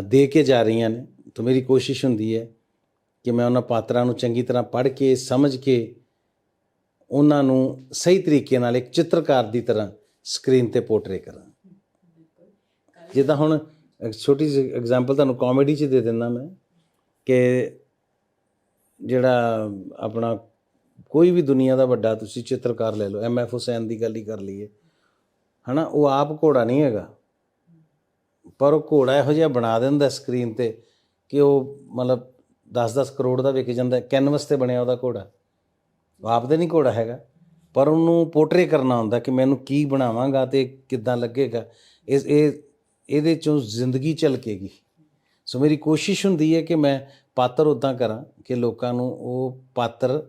ਦੇ ਕੇ ਜਾ ਰਹੀਆਂ ਨੇ। ਤਾਂ ਮੇਰੀ ਕੋਸ਼ਿਸ਼ ਹੁੰਦੀ ਹੈ ਕਿ ਮੈਂ ਉਹਨਾਂ ਪਾਤਰਾਂ ਨੂੰ ਚੰਗੀ ਤਰ੍ਹਾਂ ਪੜ੍ਹ ਕੇ, ਸਮਝ ਕੇ ਉਹਨਾਂ ਨੂੰ ਸਹੀ ਤਰੀਕੇ ਨਾਲ ਇੱਕ ਚਿੱਤਰਕਾਰ ਦੀ ਤਰ੍ਹਾਂ ਸਕਰੀਨ ਤੇ ਪੋਰਟਰੇ ਕਰਾਂ। ਜਿੱਦਾਂ ਹੁਣ ਛੋਟੀ ਜਿਹੀ ਐਗਜ਼ਾਮਪਲ ਤੁਹਾਨੂੰ ਕਾਮੇਡੀ 'ਚ ਦੇ ਦਿੰਦਾ ਮੈਂ ਕਿ ਜਿਹੜਾ ਆਪਣਾ ਕੋਈ ਵੀ ਦੁਨੀਆ ਦਾ ਵੱਡਾ ਤੁਸੀਂ ਚਿੱਤਰਕਾਰ ਲੈ ਲਓ, ਐਮ ਐਫ ਹੁਸੈਨ ਦੀ ਗੱਲ ਹੀ ਕਰ ਲਈਏ। ਹਨਾ, ਉਹ ਆਪ ਘੋੜਾ ਨਹੀਂ ਹੈਗਾ। ਪਰ ਉਹ ਘੋੜਾ ਇਹੋ ਜਿਹਾ ਬਣਾ ਦਿੰਦਾ ਸਕਰੀਨ ਤੇ ਕਿ ਉਹ ਮਤਲਬ 10-10 ਕਰੋੜ ਦਾ ਵਿਕ ਜਾਂਦਾ, ਕੈਨਵਸ ਤੇ ਬਣਿਆ ਉਹਦਾ ਘੋੜਾ। ਉਹ ਆਪ ਦੇ ਨਹੀਂ ਘੋੜਾ ਹੈਗਾ। ਪਰ ਉਹਨੂੰ ਪੋਰਟਰੇ ਕਰਨਾ ਹੁੰਦਾ ਕਿ ਮੈਨੂੰ ਕੀ ਬਣਾਵਾਂਗਾ ਤੇ ਕਿੱਦਾਂ ਲੱਗੇਗਾ। ਇਸ, ਇਹ, ਇਹਦੇ ਚੋਂ ਜ਼ਿੰਦਗੀ ਝਲਕੇਗੀ। ਸੋ ਮੇਰੀ ਕੋਸ਼ਿਸ਼ ਹੁੰਦੀ ਹੈ ਕਿ ਮੈਂ ਪਾਤਰ ਉਦਾਂ ਕਰਾਂ ਕਿ ਲੋਕਾਂ ਨੂੰ ਉਹ ਪਾਤਰ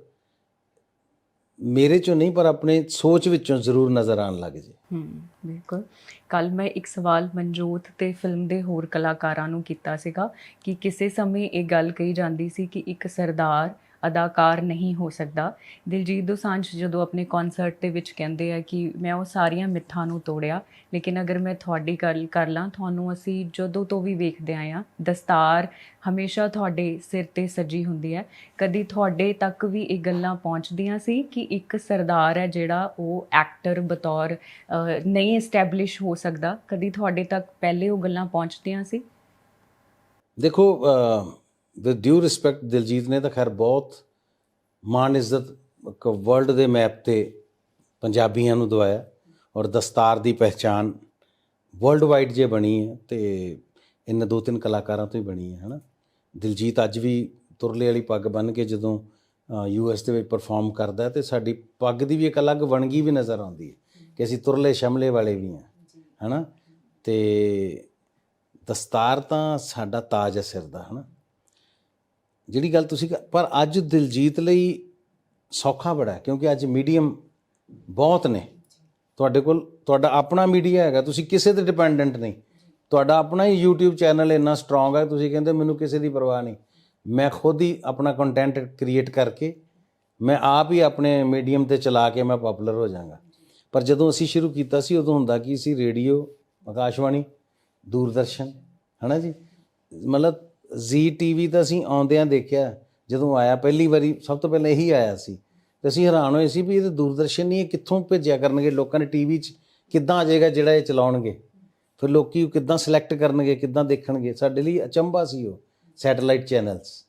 ਮੇਰੇ ਚੋਂ ਨਹੀਂ, ਪਰ ਆਪਣੇ ਸੋਚ ਵਿੱਚੋਂ ਜ਼ਰੂਰ ਨਜ਼ਰ ਆਉਣ ਲੱਗ ਜੇ। ਹੂੰ, ਬਿਲਕੁਲ। ਕੱਲ ਮੈਂ ਇੱਕ ਸਵਾਲ ਮਨਜੋਤ ਤੇ ਫਿਲਮ ਦੇ ਹੋਰ ਕਲਾਕਾਰਾਂ ਨੂੰ ਕੀਤਾ ਸੀਗਾ ਕਿ ਕਿਸੇ ਸਮੇਂ ਇਹ ਗੱਲ ਕਹੀ ਜਾਂਦੀ ਸੀ ਕਿ ਇੱਕ ਸਰਦਾਰ ਅਦਾਕਾਰ ਨਹੀਂ ਹੋ ਸਕਦਾ। ਦਿਲਜੀਤ ਦੋਸਾਂਝ ਜਦੋਂ ਆਪਣੇ ਕਨਸਰਟ ਦੇ ਵਿੱਚ ਕਹਿੰਦੇ ਆ ਕਿ ਮੈਂ ਉਹ ਸਾਰੀਆਂ ਮਿੱਥਾਂ ਨੂੰ ਤੋੜਿਆ, ਲੇਕਿਨ ਅਗਰ ਮੈਂ ਤੁਹਾਡੀ ਗੱਲ ਕਰ ਲਾਂ, ਤੁਹਾਨੂੰ ਅਸੀਂ ਜਦੋਂ ਤੋਂ ਵੀ ਵੇਖਦੇ ਆਏ ਆ ਦਸਤਾਰ ਹਮੇਸ਼ਾ ਤੁਹਾਡੇ ਸਿਰ ਤੇ ਸੱਜੀ ਹੁੰਦੀ ਹੈ। ਕਦੀ ਤੁਹਾਡੇ ਤੱਕ ਵੀ ਇਹ ਗੱਲਾਂ ਪਹੁੰਚਦੀਆਂ ਸੀ ਕਿ ਇੱਕ ਸਰਦਾਰ ਹੈ ਜਿਹੜਾ ਉਹ ਐਕਟਰ ਬਤੌਰ ਨਹੀਂ ਐਸਟੈਬਲਿਸ਼ ਹੋ ਸਕਦਾ? ਕਦੀ ਤੁਹਾਡੇ ਤੱਕ ਪਹਿਲੇ ਉਹ ਗੱਲਾਂ ਪਹੁੰਚਦੀਆਂ ਸੀ? ਦੇਖੋ ਵਿਦ ਡਿਊ ਰਿਸਪੈਕਟ ਦਿਲਜੀਤ ਨੇ ਤਾਂ ਖੈਰ ਬਹੁਤ ਮਾਣ ਇੱਜ਼ਤ ਵਰਲਡ ਦੇ ਮੈਪ ਤੇ ਪੰਜਾਬੀਆਂ ਨੂੰ ਦਵਾਇਆ ਔਰ ਦਸਤਾਰ ਦੀ ਪਹਿਚਾਨ ਵਰਲਡ ਵਾਈਡ ਜੇ ਬਣੀ ਹੈ ਤੇ ਇਹਨਾਂ ਦੋ ਤਿੰਨ ਕਲਾਕਾਰਾਂ ਤੋਂ ਹੀ ਬਣੀ ਹੈ, ਹਨਾ? ਦਿਲਜੀਤ ਅੱਜ ਵੀ ਤੁਰਲੇ ਵਾਲੀ ਪੱਗ ਬੰਨ੍ਹ ਕੇ ਜਦੋਂ ਯੂ ਐਸ ਦੇ ਵਿੱਚ ਪਰਫਾਰਮ ਕਰਦਾ ਹੈ ਤੇ ਸਾਡੀ ਪੱਗ ਦੀ ਵੀ ਇੱਕ ਅਲੱਗ ਵਣਗੀ ਵੀ ਨਜ਼ਰ ਆਉਂਦੀ ਹੈ ਕਿ ਅਸੀਂ ਤੁਰਲੇ ਸ਼ਮਲੇ ਵਾਲੇ ਵੀ ਹਾਂ, ਹਨਾ? ਤੇ ਦਸਤਾਰ ਤਾਂ ਸਾਡਾ ਤਾਜ ਹੈ ਸਿਰ ਦਾ, ਹਨਾ? ਜਿਹੜੀ ਗੱਲ ਤੁਸੀਂ ਕ- ਪਰ ਅੱਜ ਦਿਲਜੀਤ ਲਈ ਸੌਖਾ ਬੜਾ ਕਿਉਂਕਿ ਅੱਜ ਮੀਡੀਅਮ ਬਹੁਤ ਨੇ। ਤੁਹਾਡੇ ਕੋਲ, ਤੁਹਾਡਾ ਆਪਣਾ ਮੀਡੀਆ ਹੈਗਾ, ਤੁਸੀਂ ਕਿਸੇ ਤੇ ਡਿਪੈਂਡੈਂਟ ਨਹੀਂ। ਤੁਹਾਡਾ ਆਪਣਾ ਹੀ YouTube ਚੈਨਲ ਇੰਨਾ ਸਟਰੋਂਗ ਹੈ, ਤੁਸੀਂ ਕਹਿੰਦੇ ਮੈਨੂੰ ਕਿਸੇ ਦੀ ਪਰਵਾਹ ਨਹੀਂ। ਮੈਂ ਖੁਦ ਹੀ ਆਪਣਾ ਕੰਟੈਂਟ ਕ੍ਰੀਏਟ ਕਰਕੇ, ਮੈਂ ਆਪ ਹੀ ਆਪਣੇ ਮੀਡੀਅਮ ਤੇ ਚਲਾ ਕੇ ਮੈਂ ਪਪੂਲਰ ਹੋ ਜਾਵਾਂਗਾ। ਪਰ ਜਦੋਂ ਅਸੀਂ ਸ਼ੁਰੂ ਕੀਤਾ ਸੀ, ਉਦੋਂ ਹੁੰਦਾ ਕੀ ਸੀ, ਰੇਡੀਓ, ਆਕਾਸ਼ਵਾਣੀ, ਦੂਰਦਰਸ਼ਨ, ਹਨਾ ਜੀ? ਮਤਲਬ ਜ਼ੀ ਟੀਵੀ ਤਾਂ ਅਸੀਂ ਆਉਂਦਿਆਂ ਦੇਖਿਆ ਜਦੋਂ ਆਇਆ ਪਹਿਲੀ ਵਾਰੀ ਸਭ ਤੋਂ ਪਹਿਲਾਂ ਇਹੀ ਆਇਆ ਸੀ। ਤੇ ਅਸੀਂ ਹੈਰਾਨ ਹੋਏ ਸੀ ਵੀ ਇਹ ਤਾਂ ਦੂਰਦਰਸ਼ਨ ਨਹੀਂ ਇਹ ਕਿੱਥੋਂ ਭੇਜਿਆ ਕਰਨਗੇ ਲੋਕਾਂ ਨੇ ਟੀਵੀ 'ਚ? ਕਿੱਦਾਂ ਆ ਜਾਏਗਾ ਜਿਹੜਾ ਇਹ ਚਲਾਉਣਗੇ? ਫਿਰ ਲੋਕੀ ਉਹ ਕਿੱਦਾਂ ਸਿਲੈਕਟ ਕਰਨਗੇ ਕਿੱਦਾਂ ਦੇਖਣਗੇ? ਸਾਡੇ ਲਈ ਅਚੰਭਾ ਸੀ ਉਹ ਸੈਟੇਲਾਈਟ ਚੈਨਲਸ।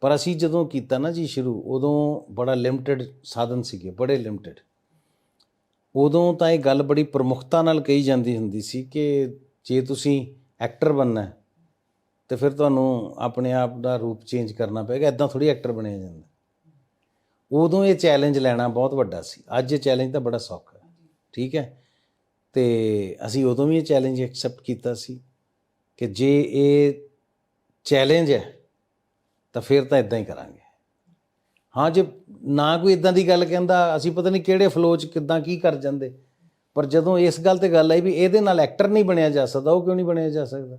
ਪਰ ਅਸੀਂ ਜਦੋਂ ਕੀਤਾ ਨਾ ਜੀ ਸ਼ੁਰੂ ਉਦੋਂ ਬੜਾ ਲਿਮਟਿਡ ਸਾਧਨ ਸੀਗੇ ਬੜੇ ਲਿਮਟਿਡ ਉਦੋਂ ਤਾਂ ਇਹ ਗੱਲ ਬੜੀ ਪ੍ਰਮੁਖਤਾ ਨਾਲ ਕਹੀ ਜਾਂਦੀ ਹੁੰਦੀ ਸੀ ਕਿ ਜੇ ਤੁਸੀਂ ਐਕਟਰ ਬਣਨਾ ਹੈ, ਤੇ ਫਿਰ ਤੁਹਾਨੂੰ ਆਪਣੇ ਆਪ ਦਾ ਰੂਪ ਚੇਂਜ ਕਰਨਾ ਪਏਗਾ ਇਦਾਂ ਥੋੜੀ ਐਕਟਰ ਬਣਿਆ ਜਾਂਦਾ। ਉਦੋਂ ਇਹ ਚੈਲੰਜ ਲੈਣਾ ਬਹੁਤ ਵੱਡਾ ਸੀ। ਅੱਜ ਇਹ ਚੈਲੰਜ ਤਾਂ ਬੜਾ ਸੌਖਾ ਹੈ। ਠੀਕ ਹੈ? ਤੇ ਅਸੀਂ ਉਦੋਂ ਵੀ ਇਹ ਚੈਲੰਜ ਐਕਸੈਪਟ ਕੀਤਾ ਸੀ ਕਿ ਜੇ ਇਹ ਚੈਲੰਜ ਹੈ, ਤਾਂ ਫਿਰ ਤਾਂ ਇਦਾਂ ਹੀ ਕਰਾਂਗੇ। ਹਾਂ, ਜੇ ਨਾ ਕੋਈ ਇਦਾਂ ਦੀ ਗੱਲ ਕਹਿੰਦਾ, ਅਸੀਂ ਪਤਾ ਨਹੀਂ ਕਿਹੜੇ ਫਲੋ 'ਚ ਕਿੱਦਾਂ ਕੀ ਕਰ ਜਾਂਦੇ। ਪਰ ਜਦੋਂ ਇਸ ਗੱਲ ਤੇ ਗੱਲ ਆਈ ਵੀ ਇਹਦੇ ਨਾਲ ਐਕਟਰ ਨਹੀਂ ਬਣਿਆ ਜਾ ਸਕਦਾ, ਉਹ ਕਿਉਂ ਨਹੀਂ ਬਣਿਆ ਜਾ ਸਕਦਾ?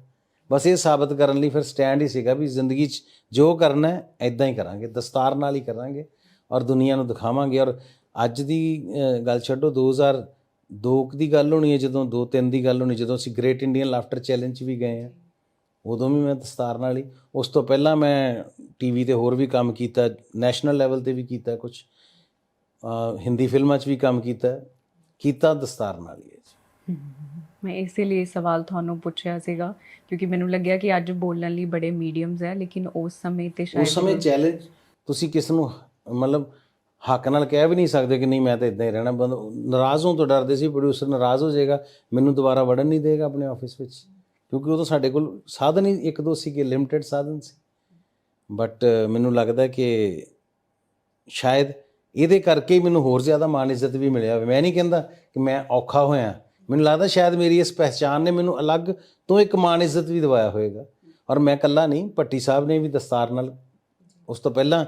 ਬਸ ਇਹ ਸਾਬਤ ਕਰਨ ਲਈ ਫਿਰ ਸਟੈਂਡ ਹੀ ਸੀਗਾ ਵੀ ਜ਼ਿੰਦਗੀ 'ਚ ਜੋ ਕਰਨਾ ਹੈ ਇਦਾਂ ਹੀ ਕਰਾਂਗੇ, ਦਸਤਾਰ ਨਾਲ ਹੀ ਕਰਾਂਗੇ ਔਰ ਦੁਨੀਆ ਨੂੰ ਦਿਖਾਵਾਂਗੇ। ਔਰ ਅੱਜ ਦੀ ਗੱਲ ਛੱਡੋ 2002 ਦੀ ਗੱਲ ਹੋਣੀ ਹੈ, ਜਦੋਂ 2 3 ਦੀ ਗੱਲ ਹੋਣੀ ਜਦੋਂ ਅਸੀਂ ਗ੍ਰੇਟ ਇੰਡੀਅਨ ਲਾਫਟਰ ਚੈਲੰਜ 'ਚ ਵੀ ਗਏ ਆ ਉਦੋਂ ਵੀ ਮੈਂ ਦਸਤਾਰ ਨਾਲ ਹੀ, ਉਸ ਤੋਂ ਪਹਿਲਾਂ ਮੈਂ ਟੀਵੀ ਤੇ ਹੋਰ ਵੀ ਕੰਮ ਕੀਤਾ ਨੈਸ਼ਨਲ ਲੈਵਲ ਤੇ ਵੀ ਕੀਤਾ ਕੁਝ ਹਿੰਦੀ ਫਿਲਮਾਂ 'ਚ ਵੀ ਕੰਮ ਕੀਤਾ ਕੀਤਾ ਦਸਤਾਰ ਨਾਲ ਹੀ। ਮੈਂ ਇਸੇ ਲਈ ਸਵਾਲ ਤੁਹਾਨੂੰ ਪੁੱਛਿਆ ਸੀਗਾ ਕਿਉਂਕਿ ਮੈਨੂੰ ਲੱਗਿਆ ਕਿ ਅੱਜ ਬੋਲਣ ਲਈ ਬੜੇ ਮੀਡੀਅਮਸ ਹੈ ਲੇਕਿਨ ਉਸ ਸਮੇਂ ਤੇ ਸ਼ਾਇਦ ਉਸ ਸਮੇਂ ਚੈਲੰਜ ਤੁਸੀਂ ਕਿਸ ਨੂੰ ਮਤਲਬ ਹੱਕ ਨਾਲ ਕਹਿ ਵੀ ਨਹੀਂ ਸਕਦੇ ਕਿ ਨਹੀਂ ਮੈਂ ਤਾਂ ਇਦਾਂ ਹੀ ਰਹਿਣਾ ਬੰਦ ਨਾਰਾਜ਼ ਹੋਣ ਤੋਂ ਡਰਦੇ ਸੀ ਪ੍ਰੋਡਿਊਸਰ ਨਾਰਾਜ਼ ਹੋ ਜਾਏਗਾ ਮੈਨੂੰ ਦੁਬਾਰਾ ਵੜਨ ਨਹੀਂ ਦੇਗਾ ਆਪਣੇ ਆਫਿਸ ਵਿੱਚ। ਕਿਉਂਕਿ ਉਦੋਂ ਸਾਡੇ ਕੋਲ ਸਾਧਨ ਹੀ ਇੱਕ ਦੋ ਸੀਗੇ ਲਿਮਟਿਡ ਸਾਧਨ ਸੀ। ਬਟ ਮੈਨੂੰ ਲੱਗਦਾ ਕਿ ਸ਼ਾਇਦ ਇਹਦੇ ਕਰਕੇ ਹੀ ਮੈਨੂੰ ਹੋਰ ਜ਼ਿਆਦਾ ਮਾਣ ਇੱਜ਼ਤ ਵੀ ਮਿਲਿਆ। ਹੋਵੇ ਮੈਂ ਨਹੀਂ ਕਹਿੰਦਾ ਕਿ ਮੈਂ ਔਖਾ ਹੋਇਆ ਮੈਨੂੰ ਲੱਗਦਾ ਸ਼ਾਇਦ ਮੇਰੀ ਇਸ ਪਹਿਚਾਨ ਨੇ ਮੈਨੂੰ ਅਲੱਗ ਤੋਂ ਇੱਕ ਮਾਣ ਇੱਜ਼ਤ ਵੀ ਦਿਵਾਇਆ ਹੋਵੇਗਾ। ਔਰ ਮੈਂ ਇਕੱਲਾ ਨਹੀਂ, ਭੱਟੀ ਸਾਹਿਬ ਨੇ ਵੀ ਦਸਤਾਰ ਨਾਲ ਉਸ ਤੋਂ ਪਹਿਲਾਂ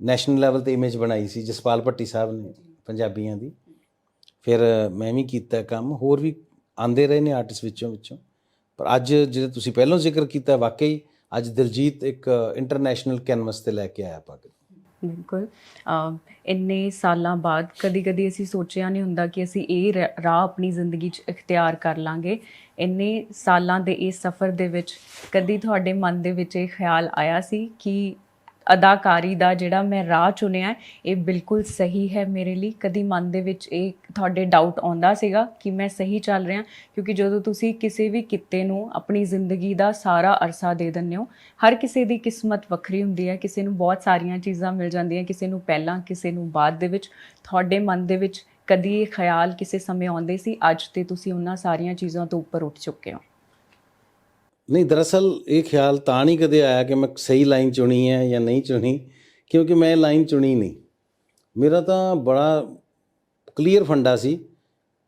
ਨੈਸ਼ਨਲ ਲੈਵਲ ਤੇ ਇਮੇਜ ਬਣਾਈ ਸੀ, ਜਸਪਾਲ ਭੱਟੀ ਸਾਹਿਬ ਨੇ, ਪੰਜਾਬੀਆਂ ਦੀ। ਫਿਰ ਮੈਂ ਵੀ ਕੀਤਾ ਕੰਮ, ਹੋਰ ਵੀ ਆਂਦੇ ਰਹੇ ਨੇ ਆਰਟਿਸਟ ਵਿੱਚੋਂ ਵਿੱਚੋਂ। ਪਰ ਅੱਜ ਜਿਹੜਾ ਤੁਸੀਂ ਪਹਿਲਾਂ ਜ਼ਿਕਰ ਕੀਤਾ, ਵਾਕਈ ਅੱਜ ਦਿਲਜੀਤ ਇੱਕ ਇੰਟਰਨੈਸ਼ਨਲ ਕੈਨਵਸ ਤੇ ਲੈ ਕੇ ਆਇਆ ਪੱਗ ਬਿਲਕੁਲ। ਇੰਨੇ ਸਾਲਾਂ ਬਾਅਦ ਕਦੀ-ਕਦੀ ਅਸੀਂ ਸੋਚਿਆ ਨਹੀਂ ਹੁੰਦਾ ਕਿ ਅਸੀਂ ਇਹ ਰ- ਰਾਹ ਆਪਣੀ ਜ਼ਿੰਦਗੀ 'ਚ ਇਖਤਿਆਰ ਕਰ ਲਾਂਗੇ। ਇੰਨੇ ਸਾਲਾਂ ਦੇ ਇਸ ਸਫ਼ਰ ਦੇ ਵਿੱਚ ਕਦੀ ਤੁਹਾਡੇ ਮਨ ਦੇ ਵਿੱਚ ਇਹ ਖਿਆਲ ਆਇਆ ਸੀ ਕਿ ਅਦਾਕਾਰੀ ਦਾ ਜਿਹੜਾ ਮੈਂ ਰਾਹ ਚੁਣਿਆ ਇਹ ਬਿਲਕੁਲ ਸਹੀ ਹੈ ਮੇਰੇ ਲਈ। ਕਦੀ ਮਨ ਦੇ ਵਿੱਚ ਇਹ ਤੁਹਾਡੇ ਡਾਊਟ ਆਉਂਦਾ ਸੀਗਾ ਕਿ ਮੈਂ ਸਹੀ ਚੱਲ ਰਿਹਾ, ਕਿਉਂਕਿ ਜਦੋਂ ਤੁਸੀਂ ਕਿਸੇ ਵੀ ਕਿੱਤੇ ਨੂੰ ਆਪਣੀ ਜ਼ਿੰਦਗੀ ਦਾ ਸਾਰਾ ਅਰਸਾ ਦੇ ਦਿੰਦੇ ਹੋ, ਹਰ ਕਿਸੇ ਦੀ ਕਿਸਮਤ ਵੱਖਰੀ ਹੁੰਦੀ ਹੈ, ਕਿਸੇ ਨੂੰ ਬਹੁਤ ਸਾਰੀਆਂ ਚੀਜ਼ਾਂ ਮਿਲ ਜਾਂਦੀਆਂ, ਕਿਸੇ ਨੂੰ ਪਹਿਲਾਂ, ਕਿਸੇ ਨੂੰ ਬਾਅਦ ਦੇ ਵਿੱਚ। ਤੁਹਾਡੇ ਮਨ ਦੇ ਵਿੱਚ ਕਦੀ ਇਹ ਖਿਆਲ ਕਿਸੇ ਸਮੇਂ ਆਉਂਦੇ ਸੀ, ਅੱਜ ਤੇ ਤੁਸੀਂ ਉਹਨਾਂ ਸਾਰੀਆਂ ਚੀਜ਼ਾਂ ਤੋਂ ਉੱਪਰ ਉੱਠ ਚੁੱਕੇ ਹੋ? ਨਹੀਂ, ਦਰਅਸਲ ਇਹ ਖਿਆਲ ਤਾਂ ਨਹੀਂ ਕਦੇ ਆਇਆ ਕਿ ਮੈਂ ਸਹੀ ਲਾਈਨ ਚੁਣੀ ਹੈ ਜਾਂ ਨਹੀਂ ਚੁਣੀ, ਕਿਉਂਕਿ ਮੈਂ ਲਾਈਨ ਚੁਣੀ ਨਹੀਂ। ਮੇਰਾ ਤਾਂ ਬੜਾ ਕਲੀਅਰ ਫੰਡਾ ਸੀ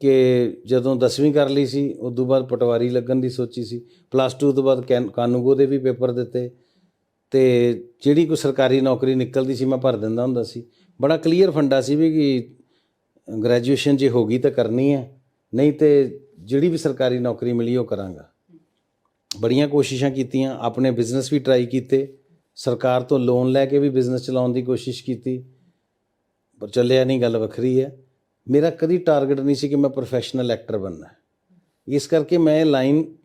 ਕਿ ਜਦੋਂ 10ਵੀਂ ਕਰ ਲਈ ਸੀ ਉਸ ਤੋਂ ਬਾਅਦ ਪਟਵਾਰੀ ਲੱਗਣ ਦੀ ਸੋਚੀ ਸੀ। ਪਲੱਸ 2 ਤੋਂ ਬਾਅਦ ਕੈਨ- ਕਾਨੂੰਗੋ ਦੇ ਵੀ ਪੇਪਰ ਦਿੱਤੇ ਤੇ ਜਿਹੜੀ ਕੋਈ ਸਰਕਾਰੀ ਨੌਕਰੀ ਨਿਕਲਦੀ ਸੀ, ਮੈਂ ਭਰ ਦਿੰਦਾ ਹੁੰਦਾ ਸੀ। ਬੜਾ ਕਲੀਅਰ ਫੰਡਾ ਸੀ ਵੀ ਕਿ ਗ੍ਰੈਜੂਏਸ਼ਨ ਜੇ ਹੋ ਗਈ ਤਾਂ ਕਰਨੀ ਹੈ, ਨਹੀਂ ਤੇ ਜਿਹੜੀ ਵੀ ਸਰਕਾਰੀ ਨੌਕਰੀ ਮਿਲੀ ਉਹ ਕਰਾਂਗਾ। ਬੜੀਆਂ ਕੋਸ਼ਿਸ਼ਾਂ ਕੀਤੀਆਂ, ਆਪਣੇ ਬਿਜ਼ਨਸ ਵੀ ਟਰਾਈ ਕੀਤੇ। ਸਰਕਾਰ ਤੋਂ ਲੋਨ ਲੈ ਕੇ ਵੀ ਬਿਜ਼ਨਸ ਚਲਾਉਣ ਦੀ ਕੋਸ਼ਿਸ਼ ਕੀਤੀ। ਪਰ ਚੱਲਿਆ ਨਹੀਂ, ਗੱਲ ਵੱਖਰੀ ਹੈ। ਮੇਰਾ ਕਦੀ ਟਾਰਗੇਟ ਨਹੀਂ ਸੀ ਕਿ ਮੈਂ ਪ੍ਰੋਫੈਸ਼ਨਲ ਐਕਟਰ ਬਣਨਾ। ਇਸ ਕਰਕੇ ਮੈਂ ਇਹ ਲਾਈਨ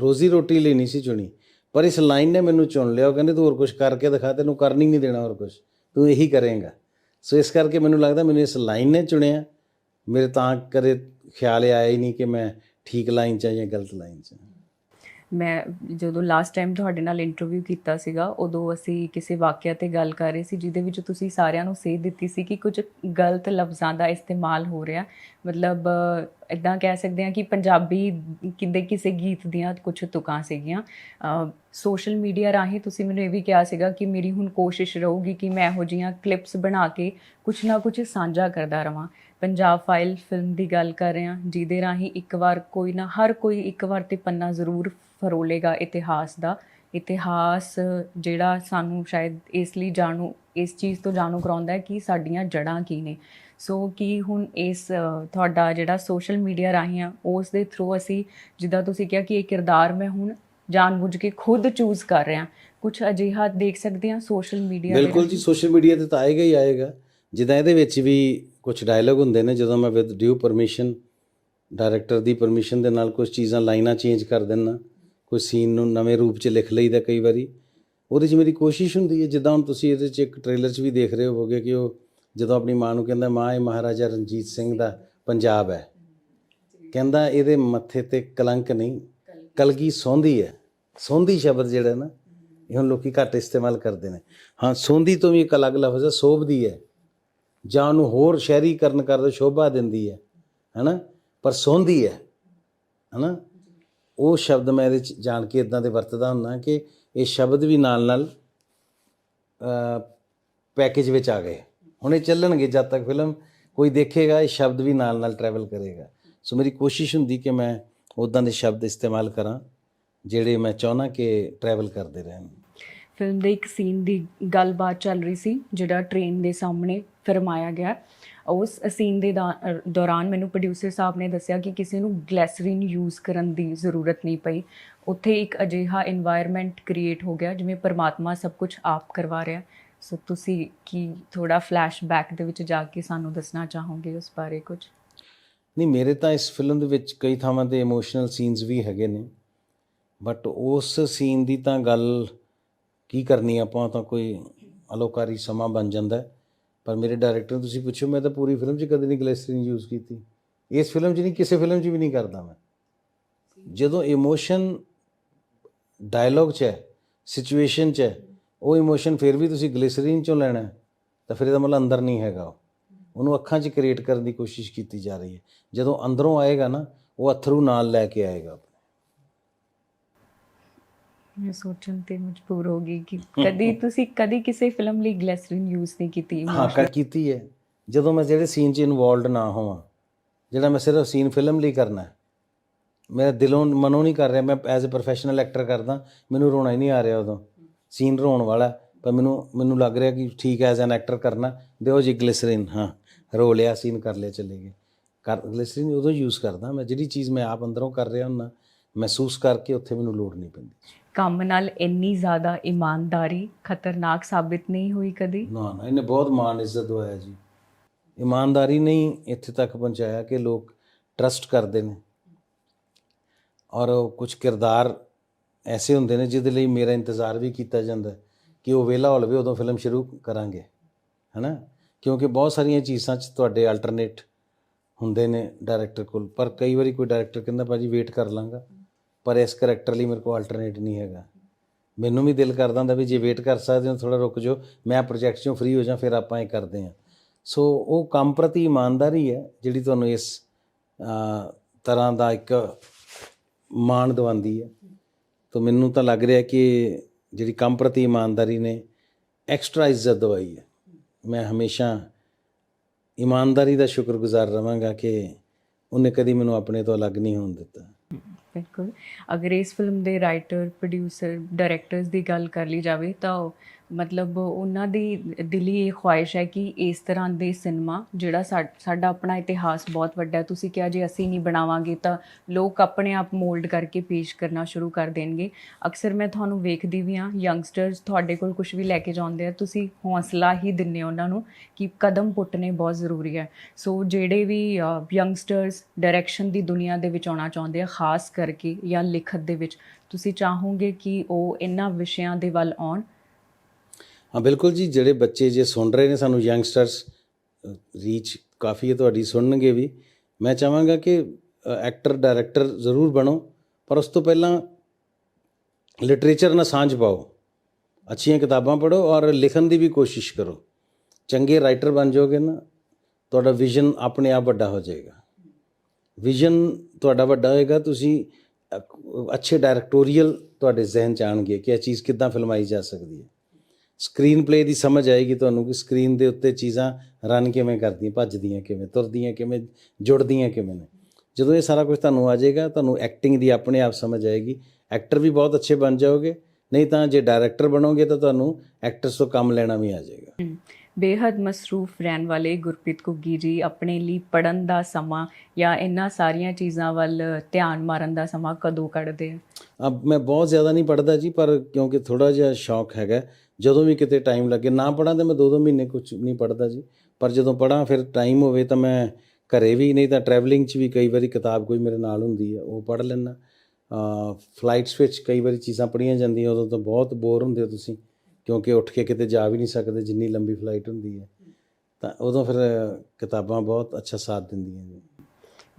ਰੋਜ਼ੀ ਰੋਟੀ ਲਈ ਨਹੀਂ ਸੀ ਚੁਣੀ। ਪਰ ਇਸ ਲਾਈਨ ਨੇ ਮੈਨੂੰ ਚੁਣ ਲਿਆ। ਉਹ ਕਹਿੰਦੇ, ਤੂੰ ਹੋਰ ਕੁਝ ਕਰਕੇ ਦਿਖਾ, ਤੈਨੂੰ ਕਰਨ ਹੀ ਨਹੀਂ ਦੇਣਾ ਹੋਰ ਕੁਝ ਤੂੰ ਇਹੀ ਕਰੇਂਗਾ। ਸੋ ਇਸ ਕਰਕੇ ਮੈਨੂੰ ਲੱਗਦਾ ਮੈਨੂੰ ਇਸ ਲਾਈਨ ਨੇ ਚੁਣਿਆ। ਮੇਰੇ ਤਾਂ ਕਦੇ ਖਿਆਲ ਆਇਆ ਹੀ ਨਹੀਂ ਕਿ ਮੈਂ ਠੀਕ ਲਾਈਨ 'ਚ ਹਾਂ ਜਾਂ ਗਲਤ ਲਾਈਨ 'ਚ ਹਾਂ। ਮੈਂ ਜਦੋਂ ਲਾਸਟ ਟਾਈਮ ਤੁਹਾਡੇ ਨਾਲ ਇੰਟਰਵਿਊ ਕੀਤਾ ਸੀਗਾ, ਉਦੋਂ ਅਸੀਂ ਕਿਸੇ ਵਾਕਿਆ ਤੇ ਗੱਲ ਕਰ ਰਹੇ ਸੀ, ਜਿਹਦੇ ਵਿੱਚ ਤੁਸੀਂ ਸਾਰਿਆਂ ਨੂੰ ਸੇਧ ਦਿੱਤੀ ਸੀ ਕਿ ਕੁਝ ਗਲਤ ਲਫ਼ਜ਼ਾਂ ਦਾ ਇਸਤੇਮਾਲ ਹੋ ਰਿਹਾ। ਮਤਲਬ ਇਦਾਂ ਕਹਿ ਸਕਦੇ ਹਾਂ ਕਿ ਪੰਜਾਬੀ ਕਿੰਦੇ ਕਿਸੇ ਗੀਤ ਦੀਆਂ ਕੁਝ ਤੁਕਾਂ ਸੀਗੀਆਂ। ਸੋਸ਼ਲ ਮੀਡੀਆ ਰਾਹੀਂ ਤੁਸੀਂ ਮੈਨੂੰ ਇਹ ਵੀ ਕਿਹਾ ਸੀਗਾ ਕਿ ਮੇਰੀ ਹੁਣ ਕੋਸ਼ਿਸ਼ ਰਹੂਗੀ ਕਿ ਮੈਂ ਇਹੋ ਜਿਹੀਆਂ ਕਲਿੱਪਸ ਬਣਾ ਕੇ ਕੁਝ ਨਾ ਕੁਝ ਸਾਂਝਾ ਕਰਦਾ ਰਵਾਂ। ਪੰਜਾਬ ਫਾਈਲ ਫਿਲਮ ਦੀ ਗੱਲ ਕਰ ਰਹੇ ਹਾਂ ਜਿਹਦੇ ਰਾਹੀਂ ਇੱਕ ਵਾਰ ਕੋਈ ਨਾ, ਹਰ ਕੋਈ ਇੱਕ ਵਾਰ ਤੇ ਪੰਨਾ ਜ਼ਰੂਰ ਫਰੋਲੇਗਾ ਇਤਿਹਾਸ ਦਾ। ਇਤਿਹਾਸ ਜਿਹੜਾ ਸਾਨੂੰ ਸ਼ਾਇਦ ਇਸ ਲਈ ਜਾਣੂ ਇਸ ਚੀਜ਼ ਤੋਂ ਜਾਣੂ ਕਰਾਉਂਦਾ ਹੈ ਕਿ ਸਾਡੀਆਂ ਜੜ੍ਹਾਂ ਕੀ ਨੇ। ਸੋ ਕੀ ਹੁਣ ਇਸ ਤੁਹਾਡਾ ਜਿਹੜਾ ਸੋਸ਼ਲ ਮੀਡੀਆ ਰਾਹੀਂ ਆ ਉਸ ਦੇ ਥਰੂ ਅਸੀਂ ਜਿੱਦਾਂ ਤੁਸੀਂ ਕਿਹਾ ਕਿ ਇਹ ਕਿਰਦਾਰ ਮੈਂ ਹੁਣ ਜਾਣਬੁੱਝ ਕੇ ਖੁਦ ਚੂਜ਼ ਕਰ ਰਿਹਾ। ਕੁਝ ਅਜਿਹਾ ਦੇਖ ਸਕਦੇ ਹਾਂ ਸੋਸ਼ਲ ਮੀਡੀਆ ਬਿਲਕੁਲ ਜੀ ਸੋਸ਼ਲ ਮੀਡੀਆ ਤੇ ਤਾਂ ਆਏਗਾ ਹੀ ਆਏਗਾ। ਜਿੱਦਾਂ ਇਹਦੇ ਵਿੱਚ ਵੀ ਕੁਝ ਡਾਇਲੌਗ ਹੁੰਦੇ ਨੇ ਜਦੋਂ ਮੈਂ ਵਿਦ ਡਿਊ ਪਰਮਿਸ਼ਨ ਡਾਇਰੈਕਟਰ ਦੀ ਪਰਮਿਸ਼ਨ ਦੇ ਨਾਲ ਕੁਝ ਚੀਜ਼ਾਂ ਲਾਈਨਾਂ ਚੇਂਜ ਕਰ ਦਿੰਦਾ। ਕੋਈ ਸੀਨ ਨੂੰ ਨਵੇਂ ਰੂਪ 'ਚ ਲਿਖ ਲਈਦਾ ਕਈ ਵਾਰੀ। ਉਹਦੇ 'ਚ ਮੇਰੀ ਕੋਸ਼ਿਸ਼ ਹੁੰਦੀ ਹੈ, ਜਿੱਦਾਂ ਹੁਣ ਤੁਸੀਂ ਇਹਦੇ 'ਚ ਇੱਕ ਟ੍ਰੇਲਰ 'ਚ ਵੀ ਦੇਖ ਰਹੇ ਹੋਵੋਗੇ ਕਿ ਉਹ ਜਦੋਂ ਆਪਣੀ ਮਾਂ ਨੂੰ ਕਹਿੰਦਾ, ਮਾਂ, ਇਹ ਮਹਾਰਾਜਾ ਰਣਜੀਤ ਸਿੰਘ ਦਾ ਪੰਜਾਬ ਹੈ। ਕਹਿੰਦਾ, ਇਹਦੇ ਮੱਥੇ ਤੇ ਕਲੰਕ ਨਹੀਂ, ਕਲਗੀ ਸੌਂਦੀ ਹੈ। ਸੌਂਦੀ ਸ਼ਬਦ ਜਿਹੜਾ ਨਾ, ਇਹ ਹੁਣ ਲੋਕੀ ਘੱਟ ਇਸਤੇਮਾਲ ਕਰਦੇ ਨੇ। ਹਾਂ, ਸੌਂਦੀ ਤੋਂ ਵੀ ਇੱਕ ਅਲੱਗ ਲਫ਼ਜ਼ ਹੈ, ਸੋਭਦੀ ਹੈ। ਜਾਂ ਉਹਨੂੰ ਹੋਰ ਸ਼ਹਿਰੀਕਰਨ ਕਰਦੇ, ਸ਼ੋਭਾ ਦਿੰਦੀ ਹੈ, ਹੈਨਾ? ਪਰ ਸੌਂਦੀ ਹੈ, ਹੈਨਾ? ਉਹ ਸ਼ਬਦ ਮੈਂ ਇਹਦੇ ਚ ਜਾਣ ਕੇ ਇਦਾਂ ਦੇ ਵਰਤਦਾ ਹੁੰਦਾ ਕਿ ਇਹ ਸ਼ਬਦ ਵੀ ਨਾਲ ਨਾਲ ਪੈਕੇਜ ਵਿੱਚ ਆ ਗਏ। ਹੁਣ ਇਹ ਚੱਲਣਗੇ ਜਦ ਤੱਕ ਫਿਲਮ ਕੋਈ ਦੇਖੇਗਾ, ਇਹ ਸ਼ਬਦ ਵੀ ਨਾਲ ਨਾਲ ਟਰੈਵਲ ਕਰੇਗਾ। ਸੋ ਮੇਰੀ ਕੋਸ਼ਿਸ਼ ਹੁੰਦੀ ਕਿ ਮੈਂ ਉਦਾਂ ਦੇ ਸ਼ਬਦ ਇਸਤੇਮਾਲ ਕਰਾਂ, ਜਿਹੜੇ ਮੈਂ ਚਾਹੁੰਦਾ ਕਿ ਟਰੈਵਲ ਕਰਦੇ ਰਹਿਣ। ਫਿਲਮ ਦੇ ਇੱਕ ਸੀਨ ਦੀ ਗੱਲਬਾਤ ਚੱਲ ਰਹੀ ਸੀ, ਜਿਹੜਾ ਟ੍ਰੇਨ ਦੇ ਸਾਹਮਣੇ ਫਰਮਾਇਆ ਗਿਆ। ਉਸ ਸੀਨ ਦੇ ਦਾ- ਦੌਰਾਨ ਮੈਨੂੰ ਪ੍ਰੋਡਿਊਸਰ ਸਾਹਿਬ ਨੇ ਦੱਸਿਆ ਕਿ ਕਿਸੇ ਨੂੰ ਗਲੈਸਰੀਨ ਯੂਜ਼ ਕਰਨ ਦੀ ਜ਼ਰੂਰਤ ਨਹੀਂ ਪਈ। ਉੱਥੇ ਇੱਕ ਅਜਿਹਾ এনवायरमेंट ਕ੍ਰੀਏਟ ਹੋ ਗਿਆ ਜਿਵੇਂ ਪਰਮਾਤਮਾ ਸਭ ਕੁਝ ਆਪ ਕਰਵਾ ਰਿਹਾ। ਸੋ ਤੁਸੀਂ ਕੀ ਥੋੜਾ ਫਲੈਸ਼ਬੈਕ ਦੇ ਵਿੱਚ ਜਾ ਕੇ ਸਾਨੂੰ ਦੱਸਣਾ ਚਾਹੋਗੇ ਉਸ ਬਾਰੇ ਕੁਝ? ਨਹੀਂ, ਮੇਰੇ ਤਾਂ ਇਸ ਫਿਲਮ ਦੇ ਵਿੱਚ ਕਈ ਥਾਵਾਂ ਤੇ ਇਮੋਸ਼ਨਲ ਸੀਨਸ ਵੀ ਹੈਗੇ ਨੇ। ਬਟ ਉਸ ਸੀਨ ਦੀ ਤਾਂ ਗੱਲ ਕੀ ਕਰਨੀ ਆਪਾਂ, ਤਾਂ ਕੋਈ ਅਲੋਕਾਰੀ ਸਮਾਂ ਬਣ ਜਾਂਦਾ ਹੈ। ਪਰ ਮੇਰੇ ਡਾਇਰੈਕਟਰ ਨੂੰ ਤੁਸੀਂ ਪੁੱਛੋ ਮੈਂ ਤਾਂ ਪੂਰੀ ਫਿਲਮ 'ਚ ਕਦੇ ਨਹੀਂ ਗਲਿਸਰੀਨ ਯੂਜ਼ ਕੀਤੀ। ਇਸ ਫਿਲਮ 'ਚ ਨਹੀਂ, ਕਿਸੇ ਫਿਲਮ 'ਚ ਵੀ ਨਹੀਂ ਕਰਦਾ ਮੈਂ। ਜਦੋਂ ਇਮੋਸ਼ਨ ਡਾਇਲੌਗ 'ਚ ਹੈ ਸਿਚੁਏਸ਼ਨ 'ਚ ਹੈ, ਉਹ ਇਮੋਸ਼ਨ ਫਿਰ ਵੀ ਤੁਸੀਂ ਗਲਿਸਰੀਨ 'ਚੋਂ ਲੈਣਾ ਤਾਂ ਫਿਰ ਇਹਦਾ ਮਤਲਬ ਅੰਦਰ ਨਹੀਂ ਹੈਗਾ ਉਹ। ਉਹਨੂੰ ਅੱਖਾਂ 'ਚ ਕ੍ਰੀਏਟ ਕਰਨ ਦੀ ਕੋਸ਼ਿਸ਼ ਕੀਤੀ ਜਾ ਰਹੀ ਹੈ। ਜਦੋਂ ਅੰਦਰੋਂ ਆਏਗਾ ਨਾ, ਉਹ ਅਥਰੂ ਨਾਲ ਲੈ ਕੇ ਆਏਗਾ। ਮੈਂ ਸੋਚਣ ਤੇ ਮਜਬੂਰ ਹੋ ਗਈ ਕਿ ਕਦੀ ਤੁਸੀਂ ਕਦੀ ਕਿਸੇ ਫਿਲਮ ਲਈ ਗਲੈਸਰੀਨ ਯੂਜ਼ ਨਹੀਂ ਕੀਤੀ ਹਾਂ ਕਰ ਕੀਤੀ ਹੈ। ਜਦੋਂ ਮੈਂ ਜਿਹੜੇ ਸੀਨ 'ਚ ਇਨਵੋਲਡ ਨਾ ਹੋਵਾਂ ਜਿਹੜਾ ਮੈਂ ਸਿਰਫ ਸੀਨ ਫਿਲਮ ਲਈ ਕਰਨਾ ਹੈ ਮੇਰਾ ਦਿਲੋਂ ਮਨੋਂ ਨਹੀਂ ਕਰ ਰਿਹਾ ਮੈਂ ਐਜ਼ ਅ ਪ੍ਰੋਫੈਸ਼ਨਲ ਐਕਟਰ ਕਰਦਾ ਮੈਨੂੰ ਰੋਣਾ ਹੀ ਨਹੀਂ ਆ ਰਿਹਾ ਉਦੋਂ। ਸੀਨ ਰੋਣ ਵਾਲਾ ਪਰ ਮੈਨੂੰ ਮੈਨੂੰ ਲੱਗ ਰਿਹਾ ਕਿ ਠੀਕ ਐਜ਼ ਐਨ ਐਕਟਰ ਕਰਨਾ ਦਿਓ ਜੀ ਗਲਿਸਰੀਨ ਹਾਂ ਰੋ ਲਿਆ ਸੀਨ ਕਰ ਲਿਆ ਚਲੇ ਗਏ। ਕਰ ਗਲਿਸਰੀਨ ਉਦੋਂ ਯੂਜ਼ ਕਰਦਾ ਮੈਂ ਜਿਹੜੀ ਚੀਜ਼ ਮੈਂ ਆਪ ਅੰਦਰੋਂ ਕਰ ਰਿਹਾ ਹੁੰਦਾ ਮਹਿਸੂਸ ਕਰਕੇ ਉੱਥੇ ਮੈਨੂੰ ਲੋੜ ਨਹੀਂ ਪੈਂਦੀ। ਕੰਮ ਨਾਲ ਇੰਨੀ ਜ਼ਿਆਦਾ ਇਮਾਨਦਾਰੀ ਖਤਰਨਾਕ ਸਾਬਿਤ ਨਹੀਂ ਹੋਈ ਕਦੀ? ਨਾ ਨਾ, ਇਹਨੇ ਬਹੁਤ ਮਾਣ ਇੱਜ਼ਤ ਦਵਾਇਆ ਜੀ। ਇਮਾਨਦਾਰੀ ਨਹੀਂ ਇੱਥੇ ਤੱਕ ਪਹੁੰਚਾਇਆ ਕਿ ਲੋਕ ਟਰਸਟ ਕਰਦੇ ਨੇ। ਔਰ ਕੁਝ ਕਿਰਦਾਰ ਐਸੇ ਹੁੰਦੇ ਨੇ ਜਿਹਦੇ ਲਈ ਮੇਰਾ ਇੰਤਜ਼ਾਰ ਵੀ ਕੀਤਾ ਜਾਂਦਾ ਕਿ ਉਹ ਵੇਲਾ ਹੋ ਲਵੇ ਉਦੋਂ ਫਿਲਮ ਸ਼ੁਰੂ ਕਰਾਂਗੇ, ਹੈਨਾ? ਕਿਉਂਕਿ ਬਹੁਤ ਸਾਰੀਆਂ ਚੀਜ਼ਾਂ 'ਚ ਤੁਹਾਡੇ ਅਲਟਰਨੇਟ ਹੁੰਦੇ ਨੇ ਡਾਇਰੈਕਟਰ ਕੋਲ। ਪਰ ਕਈ ਵਾਰੀ ਕੋਈ ਡਾਇਰੈਕਟਰ ਕਹਿੰਦਾ, ਭਾਜੀ ਵੇਟ ਕਰ ਲਾਂਗਾ। ਪਰ ਇਸ ਕਰੈਕਟਰ ਲਈ ਮੇਰੇ ਕੋਲ ਅਲਟਰਨੇਟ ਨਹੀਂ ਹੈਗਾ। ਮੈਨੂੰ ਵੀ ਦਿਲ ਕਰਦਾ ਹੁੰਦਾ ਵੀ ਜੇ ਵੇਟ ਕਰ ਸਕਦੇ ਹੋ ਥੋੜਾ ਰੁਕ ਜਾਓ, ਮੈਂ ਪ੍ਰੋਜੈਕਟ 'ਚੋਂ ਫ੍ਰੀ ਹੋ ਜਾ ਫਿਰ ਆਪਾਂ ਇਹ ਕਰਦੇ ਹਾਂ। ਸੋ ਉਹ ਕੰਮ ਪ੍ਰਤੀ ਇਮਾਨਦਾਰੀ ਹੈ ਜਿਹੜੀ ਤੁਹਾਨੂੰ ਇਸ ਤਰ੍ਹਾਂ ਦਾ ਇੱਕ ਮਾਣ ਦਵਾਉਂਦੀ ਹੈ। ਤਾਂ ਮੈਨੂੰ ਤਾਂ ਲੱਗ ਰਿਹਾ ਕਿ ਜਿਹੜੀ ਕੰਮ ਪ੍ਰਤੀ ਇਮਾਨਦਾਰੀ ਨੇ ਐਕਸਟਰਾ ਇੱਜ਼ਤ ਦਵਾਈ ਹੈ। ਮੈਂ ਹਮੇਸ਼ਾ ਇਮਾਨਦਾਰੀ ਦਾ ਸ਼ੁਕਰਗੁਜ਼ਾਰ ਰਵਾਂਗਾ ਕਿ ਉਹਨੇ ਕਦੀ ਮੈਨੂੰ ਆਪਣੇ ਤੋਂ ਅਲੱਗ ਨਹੀਂ ਹੋਣ ਦਿੱਤਾ। ਬਿਲਕੁਲ। ਅਗਰ ਇਸ ਫਿਲਮ ਦੇ ਰਾਈਟਰ ਪ੍ਰੋਡਿਊਸਰ ਡਾਇਰੈਕਟਰਸ ਦੀ ਗੱਲ ਕਰ ਲਈ ਜਾਵੇ ਤਾਂ ਉਹ- ਮਤਲਬ ਉਹਨਾਂ ਦੀ ਦਿਲੀ ਇਹ ਖੁਆਇਸ਼ ਹੈ ਕਿ ਇਸ ਤਰ੍ਹਾਂ ਦੇ ਸਿਨੇਮਾ ਜਿਹੜਾ ਸਾ- ਸਾਡਾ ਆਪਣਾ ਇਤਿਹਾਸ ਬਹੁਤ ਵੱਡਾ ਹੈ, ਤੁਸੀਂ ਕਿਹਾ ਜੇ ਅਸੀਂ ਨਹੀਂ ਬਣਾਵਾਂਗੇ ਤਾਂ ਲੋਕ ਆਪਣੇ ਆਪ ਮੋਲਡ ਕਰਕੇ ਪੇਸ਼ ਕਰਨਾ ਸ਼ੁਰੂ ਕਰ ਦੇਣਗੇ। ਅਕਸਰ ਮੈਂ ਤੁਹਾਨੂੰ ਵੇਖਦੀ ਵੀ ਹਾਂ ਯੰਗਸਟਰਸ ਤੁਹਾਡੇ ਕੋਲ ਕੁਝ ਵੀ ਲੈ ਕੇ ਜਾਂਦੇ ਆ, ਤੁਸੀਂ ਹੌਸਲਾ ਹੀ ਦਿੰਦੇ ਉਹਨਾਂ ਨੂੰ ਕਿ ਕਦਮ ਪੁੱਟਣੇ ਬਹੁਤ ਜ਼ਰੂਰੀ ਹੈ। ਸੋ ਜਿਹੜੇ ਵੀ ਯੰਗਸਟਰਸ ਡਾਇਰੈਕਸ਼ਨ ਦੀ ਦੁਨੀਆ ਦੇ ਵਿੱਚ ਆਉਣਾ ਚਾਹੁੰਦੇ ਆ, ਖਾਸ ਕਰਕੇ ਜਾਂ ਲਿਖਤ ਦੇ ਵਿੱਚ, ਤੁਸੀਂ ਚਾਹੋਗੇ ਕਿ ਉਹ ਇਹਨਾਂ ਵਿਸ਼ਿਆਂ ਦੇ ਵੱਲ ਆਉਣ ਹਾਂ, ਬਿਲਕੁਲ ਜੀ, ਜਿਹੜੇ ਬੱਚੇ ਜੇ ਸੁਣ ਰਹੇ ਨੇ ਸਾਨੂੰ ਯੰਗਸਟਰਸ ਰੀਚ ਕਾਫੀ ਹੈ, ਤੁਹਾਡੀ ਸੁਣਨਗੇ ਵੀ। ਮੈਂ ਚਾਹਾਂਗਾ ਕਿ ਐਕਟਰ ਡਾਇਰੈਕਟਰ ਜ਼ਰੂਰ ਬਣੋ, ਪਰ ਉਸ ਤੋਂ ਪਹਿਲਾਂ ਲਿਟਰੇਚਰ ਨਾਲ ਸਾਂਝ ਪਾਓ। ਅੱਛੀਆਂ ਕਿਤਾਬਾਂ ਪੜ੍ਹੋ ਔਰ ਲਿਖਣ ਦੀ ਵੀ ਕੋਸ਼ਿਸ਼ ਕਰੋ। ਚੰਗੇ ਰਾਈਟਰ ਬਣ ਜਾਓਗੇ ਨਾ, ਤੁਹਾਡਾ ਵਿਜ਼ਨ ਆਪਣੇ ਆਪ ਵੱਡਾ ਹੋ ਜਾਏਗਾ। ਵਿਜ਼ਨ ਤੁਹਾਡਾ ਵੱਡਾ ਹੋਏਗਾ, ਤੁਸੀਂ ਅੱਛੇ ਡਾਇਰੈਕਟੋਰੀਅਲ ਤੁਹਾਡੇ ਜ਼ਿਹਨ ਚ ਆਣਗੇ ਕਿ ਇਹ ਚੀਜ਼ ਕਿੱਦਾਂ ਫਿਲਮਾਈ ਜਾ ਸਕਦੀ ਹੈ। ਸਕਰੀਨ ਪਲੇ ਦੀ ਸਮਝ ਆਏਗੀ ਤੁਹਾਨੂੰ ਕਿ ਸਕਰੀਨ ਦੇ ਉੱਤੇ ਚੀਜ਼ਾਂ ਰਨ ਕਿਵੇਂ ਕਰਦੀਆਂ, ਭੱਜਦੀਆਂ ਕਿਵੇਂ, ਤੁਰਦੀਆਂ ਕਿਵੇਂ, ਜੁੜਦੀਆਂ ਕਿਵੇਂ ਨੇ। ਜਦੋਂ ਇਹ ਸਾਰਾ ਕੁਝ ਤੁਹਾਨੂੰ ਆ ਜਾਏਗਾ, ਤੁਹਾਨੂੰ ਐਕਟਿੰਗ ਦੀ ਆਪਣੇ ਆਪ ਸਮਝ ਆਏਗੀ। ਐਕਟਰ ਵੀ ਬਹੁਤ ਅੱਛੇ ਬਣ ਜਾਓਗੇ, ਨਹੀਂ ਤਾਂ ਜੇ ਡਾਇਰੈਕਟਰ ਬਣੋਗੇ ਤਾਂ ਤੁਹਾਨੂੰ ਐਕਟਰਸ ਤੋਂ ਕੰਮ ਲੈਣਾ ਵੀ ਆ ਜਾਏਗਾ। ਹਮ, ਬੇਹੱਦ ਮਸਰੂਫ ਰਹਿਣ ਵਾਲੇ ਗੁਰਪ੍ਰੀਤ ਘੁੱਗੀ ਜੀ ਆਪਣੇ ਲਈ ਪੜਨ ਦਾ ਸਮਾਂ ਜਾਂ ਇਹਨਾਂ ਸਾਰੀਆਂ ਚੀਜ਼ਾਂ ਵੱਲ ਧਿਆਨ ਮਾਰਨ ਦਾ ਸਮਾਂ ਕਦੋਂ ਕੱਢਦੇ ਆ? ਅਬ ਮੈਂ ਬਹੁਤ ਜ਼ਿਆਦਾ ਨਹੀਂ ਪੜਦਾ ਜੀ ਪਰ ਕਿਉਂਕਿ ਥੋੜਾ ਜਿਹਾ ਸ਼ੌਕ ਹੈਗਾ। ਜਦੋਂ ਵੀ ਕਿਤੇ ਟਾਈਮ ਲੱਗੇ ਨਾ ਪੜਾਂ ਤੇ ਮੈਂ ਦੋ ਦੋ ਮਹੀਨੇ ਕੁਝ ਨਹੀਂ ਪੜਦਾ ਜੀ। ਪਰ ਜਦੋਂ ਪੜਾਂ ਫਿਰ ਟਾਈਮ ਹੋਵੇ ਤਾਂ ਮੈਂ ਘਰੇ ਵੀ ਨਹੀਂ ਤਾਂ ਟਰੈਵਲਿੰਗ 'ਚ ਵੀ ਕਈ ਵਾਰੀ ਕਿਤਾਬ ਕੋਈ ਮੇਰੇ ਨਾਲ ਹੁੰਦੀ ਹੈ ਉਹ ਪੜ੍ਹ ਲੈਣਾ ਫਲਾਈਟਸ ਵਿੱਚ ਕਈ ਵਾਰੀ ਚੀਜ਼ਾਂ ਪੜ੍ਹੀਆਂ ਜਾਂਦੀਆਂ ਉਦੋਂ ਤਾਂ ਬਹੁਤ ਬੋਰ ਹੁੰਦੇ ਹੋ ਤੁਸੀਂ। ਕਿਉਂਕਿ ਉੱਠ ਕੇ ਕਿਤੇ ਜਾ ਵੀ ਨਹੀਂ ਸਕਦੇ ਜਿੰਨੀ ਲੰਬੀ ਫਲਾਈਟ ਹੁੰਦੀ ਹੈ। ਤਾਂ ਉਦੋਂ ਫਿਰ ਕਿਤਾਬਾਂ ਬਹੁਤ ਅੱਛਾ ਸਾਥ ਦਿੰਦੀਆਂ ਜੀ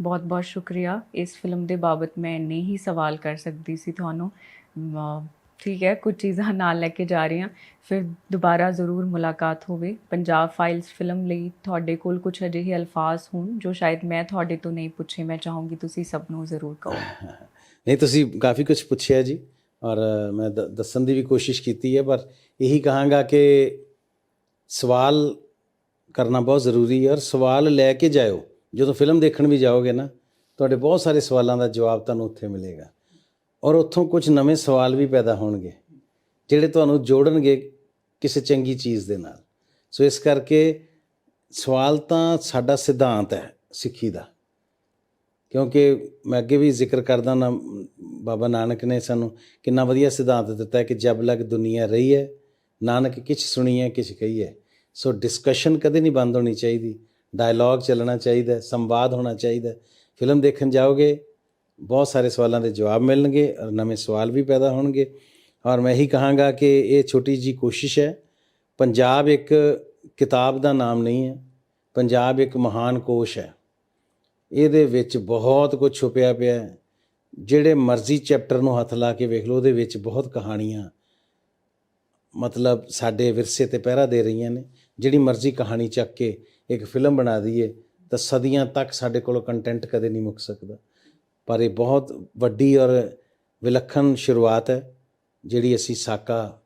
ਬਹੁਤ ਬਹੁਤ ਸ਼ੁਕਰੀਆ। ਇਸ ਫਿਲਮ ਦੇ ਬਾਬਤ ਮੈਂ ਇੰਨੇ ਹੀ ਸਵਾਲ ਕਰ ਸਕਦੀ ਸੀ ਤੁਹਾਨੂੰ। ਠੀਕ ਹੈ ਕੁਝ ਚੀਜ਼ਾਂ ਨਾਲ ਲੈ ਕੇ ਜਾ ਰਹੀ ਹਾਂ। ਫਿਰ ਦੁਬਾਰਾ ਜ਼ਰੂਰ ਮੁਲਾਕਾਤ ਹੋਵੇ। ਪੰਜਾਬ ਫਾਈਲਸ ਫਿਲਮ ਲਈ ਤੁਹਾਡੇ ਕੋਲ ਕੁਝ ਅਜਿਹੇ ਅਲਫਾਜ਼ ਹੋਣ ਜੋ ਸ਼ਾਇਦ ਮੈਂ ਤੁਹਾਡੇ ਤੋਂ ਨਹੀਂ ਪੁੱਛੇ। ਮੈਂ ਚਾਹੂੰਗੀ ਤੁਸੀਂ ਸਭ ਨੂੰ ਜ਼ਰੂਰ ਕਹੋ। ਨਹੀਂ ਤੁਸੀਂ ਕਾਫੀ ਕੁਝ ਪੁੱਛਿਆ ਜੀ। ਔਰ ਮੈਂ ਦੱਸਣ ਦੀ ਵੀ ਕੋਸ਼ਿਸ਼ ਕੀਤੀ ਹੈ ਪਰ ਇਹੀ ਕਹਾਂਗਾ ਕਿ ਸਵਾਲ ਕਰਨਾ ਬਹੁਤ ਜ਼ਰੂਰੀ ਹੈ ਔਰ ਸਵਾਲ ਲੈ ਕੇ ਜਾਇਓ। ਜਦੋਂ ਫਿਲਮ ਦੇਖਣ ਵੀ ਜਾਓਗੇ ਨਾ, ਤੁਹਾਡੇ ਬਹੁਤ ਸਾਰੇ ਸਵਾਲਾਂ ਦਾ ਜਵਾਬ ਤੁਹਾਨੂੰ ਉੱਥੇ ਮਿਲੇਗਾ। ਔਰ ਉੱਥੋਂ ਕੁਝ ਨਵੇਂ ਸਵਾਲ ਵੀ ਪੈਦਾ ਹੋਣਗੇ, ਜਿਹੜੇ ਤੁਹਾਨੂੰ ਜੋੜਨਗੇ ਕਿਸੇ ਚੰਗੀ ਚੀਜ਼ ਦੇ ਨਾਲ। ਸੋ ਇਸ ਕਰਕੇ ਸਵਾਲ ਤਾਂ ਸਾਡਾ ਸਿਧਾਂਤ ਹੈ ਸਿੱਖੀ ਦਾ। ਕਿਉਂਕਿ ਮੈਂ ਅੱਗੇ ਵੀ ਜ਼ਿਕਰ ਕਰਦਾ ਨਾ, ਬਾਬਾ ਨਾਨਕ ਨੇ ਸਾਨੂੰ ਕਿੰਨਾ ਵਧੀਆ ਸਿਧਾਂਤ ਦਿੱਤਾ ਹੈ ਕਿ ਜਬ ਲਗ ਦੁਨੀਆ ਰਹੀ ਹੈ ਨਾਨਕ ਕਿਛ ਸੁਣੀ ਹੈ ਕਿਛ ਕਹੀਏ ਸੋ ਡਿਸਕਸ਼ਨ ਕਦੇ ਨਹੀਂ ਬੰਦ ਹੋਣੀ ਚਾਹੀਦੀ। ਡਾਇਲੌਗ ਚੱਲਣਾ ਚਾਹੀਦਾ, ਸੰਵਾਦ ਹੋਣਾ ਚਾਹੀਦਾ। ਫਿਲਮ ਦੇਖਣ ਜਾਓਗੇ, ਬਹੁਤ ਸਾਰੇ ਸਵਾਲਾਂ ਦੇ ਜਵਾਬ ਮਿਲਣਗੇ ਔਰ ਨਵੇਂ ਸਵਾਲ ਵੀ ਪੈਦਾ ਹੋਣਗੇ। ਔਰ ਮੈਂ ਇਹੀ ਕਹਾਂਗਾ ਕਿ ਇਹ ਛੋਟੀ ਜੀ ਕੋਸ਼ਿਸ਼ ਹੈ। ਪੰਜਾਬ ਇੱਕ ਕਿਤਾਬ ਦਾ ਨਾਮ ਨਹੀਂ ਹੈ। ਪੰਜਾਬ ਇੱਕ ਮਹਾਨ ਕੋਸ਼ ਹੈ। ਇਹਦੇ ਵਿੱਚ ਬਹੁਤ ਕੁਝ ਛੁਪਿਆ ਪਿਆ ਹੈ। ਜਿਹੜੇ ਮਰਜ਼ੀ ਚੈਪਟਰ ਨੂੰ ਹੱਥ ਲਾ ਕੇ ਵੇਖ ਲਓ, ਉਹਦੇ ਵਿੱਚ ਬਹੁਤ ਕਹਾਣੀਆਂ ਮਤਲਬ ਸਾਡੇ ਵਿਰਸੇ ਤੇ ਪਹਿਰਾ ਦੇ ਰਹੀਆਂ ਨੇ। ਜਿਹੜੀ ਮਰਜ਼ੀ ਕਹਾਣੀ ਚੱਕ ਕੇ ਇੱਕ ਫਿਲਮ ਬਣਾ ਦਈਏ ਤਾਂ ਸਦੀਆਂ ਤੱਕ ਸਾਡੇ ਕੋਲੋਂ ਕੰਟੈਂਟ ਕਦੇ ਨਹੀਂ ਮੁੱਕ ਸਕਦਾ। ਪਰ ਇਹ ਬਹੁਤ ਵੱਡੀ ਔਰ ਵਿਲੱਖਣ ਸ਼ੁਰੂਆਤ ਹੈ, ਜਿਹੜੀ ਅਸੀਂ ਸਾਕਾ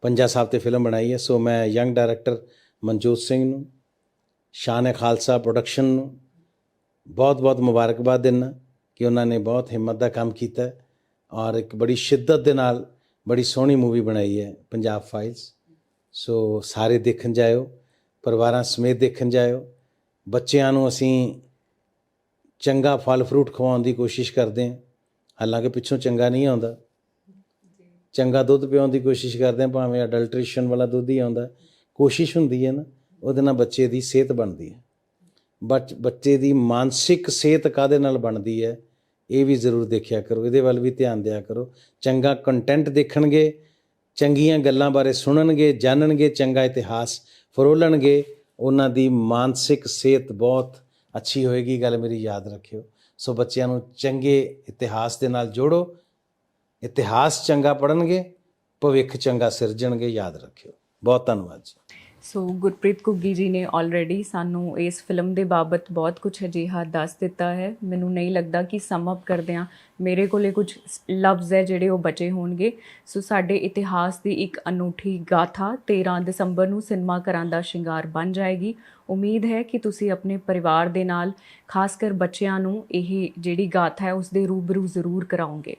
ਪੰਜਾ ਸਾਹਿਬ ਤੇ ਫਿਲਮ ਬਣਾਈ ਹੈ। ਸੋ ਮੈਂ ਯੰਗ ਡਾਇਰੈਕਟਰ ਮਨਜੋਤ ਸਿੰਘ ਨੂੰ, ਸ਼ਾਨ ਹੈ ਖਾਲਸਾ ਪ੍ਰੋਡਕਸ਼ਨ ਨੂੰ ਬਹੁਤ-ਬਹੁਤ ਮੁਬਾਰਕਬਾਦ ਦਿੰਦਾ ਕਿ ਉਹਨਾਂ ਨੇ ਬਹੁਤ ਹਿੰਮਤ ਦਾ ਕੰਮ ਕੀਤਾ ਔਰ ਇੱਕ ਬੜੀ ਸ਼ਿੱਦਤ ਦੇ ਨਾਲ ਬੜੀ ਸੋਹਣੀ ਮੂਵੀ ਬਣਾਈ ਹੈ, ਪੰਜਾਬ ਫਾਈਲਸ ਸੋ ਸਾਰੇ ਦੇਖਣ ਜਾਇਓ, ਪਰਿਵਾਰਾਂ ਸਮੇਤ ਦੇਖਣ ਜਾਇਓ। ਬੱਚਿਆਂ ਨੂੰ ਅਸੀਂ ਚੰਗਾ ਫਲ ਫਰੂਟ ਖਵਾਉਣ ਦੀ ਕੋਸ਼ਿਸ਼ ਕਰਦੇ ਹਾਂ। ਹਾਲਾਂਕਿ ਪਿੱਛੋਂ ਚੰਗਾ ਨਹੀਂ ਆਉਂਦਾ। ਚੰਗਾ ਦੁੱਧ ਪਿਆਉਣ ਦੀ ਕੋਸ਼ਿਸ਼ ਕਰਦੇ ਹਾਂ, ਭਾਵੇਂ ਅਡਲਟ੍ਰੇਸ਼ਨ ਵਾਲਾ ਦੁੱਧ ਹੀ ਆਉਂਦਾ। ਕੋਸ਼ਿਸ਼ ਹੁੰਦੀ ਹੈ ਨਾ, ਉਹਦੇ ਨਾਲ ਬੱਚੇ ਦੀ ਸਿਹਤ ਬਣਦੀ ਹੈ। ਬਟ ਬੱਚੇ ਦੀ ਮਾਨਸਿਕ ਸਿਹਤ ਕਾਦੇ ਨਾਲ ਬਣਦੀ ਹੈ? ਇਹ ਵੀ ਜ਼ਰੂਰ ਦੇਖਿਆ ਕਰੋ, ਇਹਦੇ ਵੱਲ ਵੀ ਧਿਆਨ ਦਿਆ ਕਰੋ। ਚੰਗਾ ਕੰਟੈਂਟ ਦੇਖਣਗੇ, ਚੰਗੀਆਂ ਗੱਲਾਂ ਬਾਰੇ ਸੁਣਨਗੇ, ਜਾਣਨਗੇ, ਚੰਗਾ ਇਤਿਹਾਸ ਫਰੋਲਣਗੇ, ਉਹਨਾਂ ਦੀ ਮਾਨਸਿਕ ਸਿਹਤ ਬਹੁਤ ਅੱਛੀ ਹੋਏਗੀ, ਗੱਲ ਮੇਰੀ ਯਾਦ ਰੱਖਿਓ। ਸੋ ਬੱਚਿਆਂ ਨੂੰ ਚੰਗੇ ਇਤਿਹਾਸ ਦੇ ਨਾਲ ਜੋੜੋ, ਇਤਿਹਾਸ ਚੰਗਾ ਪੜਨਗੇ ਭਵਿੱਖ ਚੰਗਾ ਸਿਰਜਣਗੇ, ਯਾਦ ਰੱਖਿਓ। ਬਹੁਤ ਧੰਨਵਾਦ ਜੀ। ਸੋ ਗੁਰਪ੍ਰੀਤ ਘੁੱਗੀ ਜੀ ਨੇ ਆਲਰੇਡੀ ਸਾਨੂੰ ਇਸ ਫਿਲਮ ਦੇ ਬਾਬਤ ਬਹੁਤ ਕੁਝ ਅਜਿਹਾ ਦੱਸ ਦਿੱਤਾ ਹੈ। ਮੈਨੂੰ ਨਹੀਂ ਲੱਗਦਾ ਕਿ ਸਮ ਅਪ ਕਰਦਿਆਂ ਮੇਰੇ ਕੋਲੇ ਕੁਝ ਲਫ਼ਜ਼ ਹੈ ਜਿਹੜੇ ਉਹ ਬਚੇ ਹੋਣਗੇ। ਸੋ ਸਾਡੇ ਇਤਿਹਾਸ ਦੀ ਇੱਕ ਅਨੂਠੀ ਗਾਥਾ 13 ਦਸੰਬਰ ਨੂੰ ਸਿਨੇਮਾ ਘਰਾਂ ਦਾ ਸ਼ਿੰਗਾਰ ਬਣ ਜਾਏਗੀ। ਉਮੀਦ ਹੈ ਕਿ ਤੁਸੀਂ ਆਪਣੇ ਪਰਿਵਾਰ ਦੇ ਨਾਲ ਖਾਸ ਕਰ ਬੱਚਿਆਂ ਨੂੰ ਇਹ ਜਿਹੜੀ ਗਾਥਾ ਹੈ ਉਸ ਦੇ ਰੂਬਰੂ ਜ਼ਰੂਰ ਕਰਾਉਂਗੇ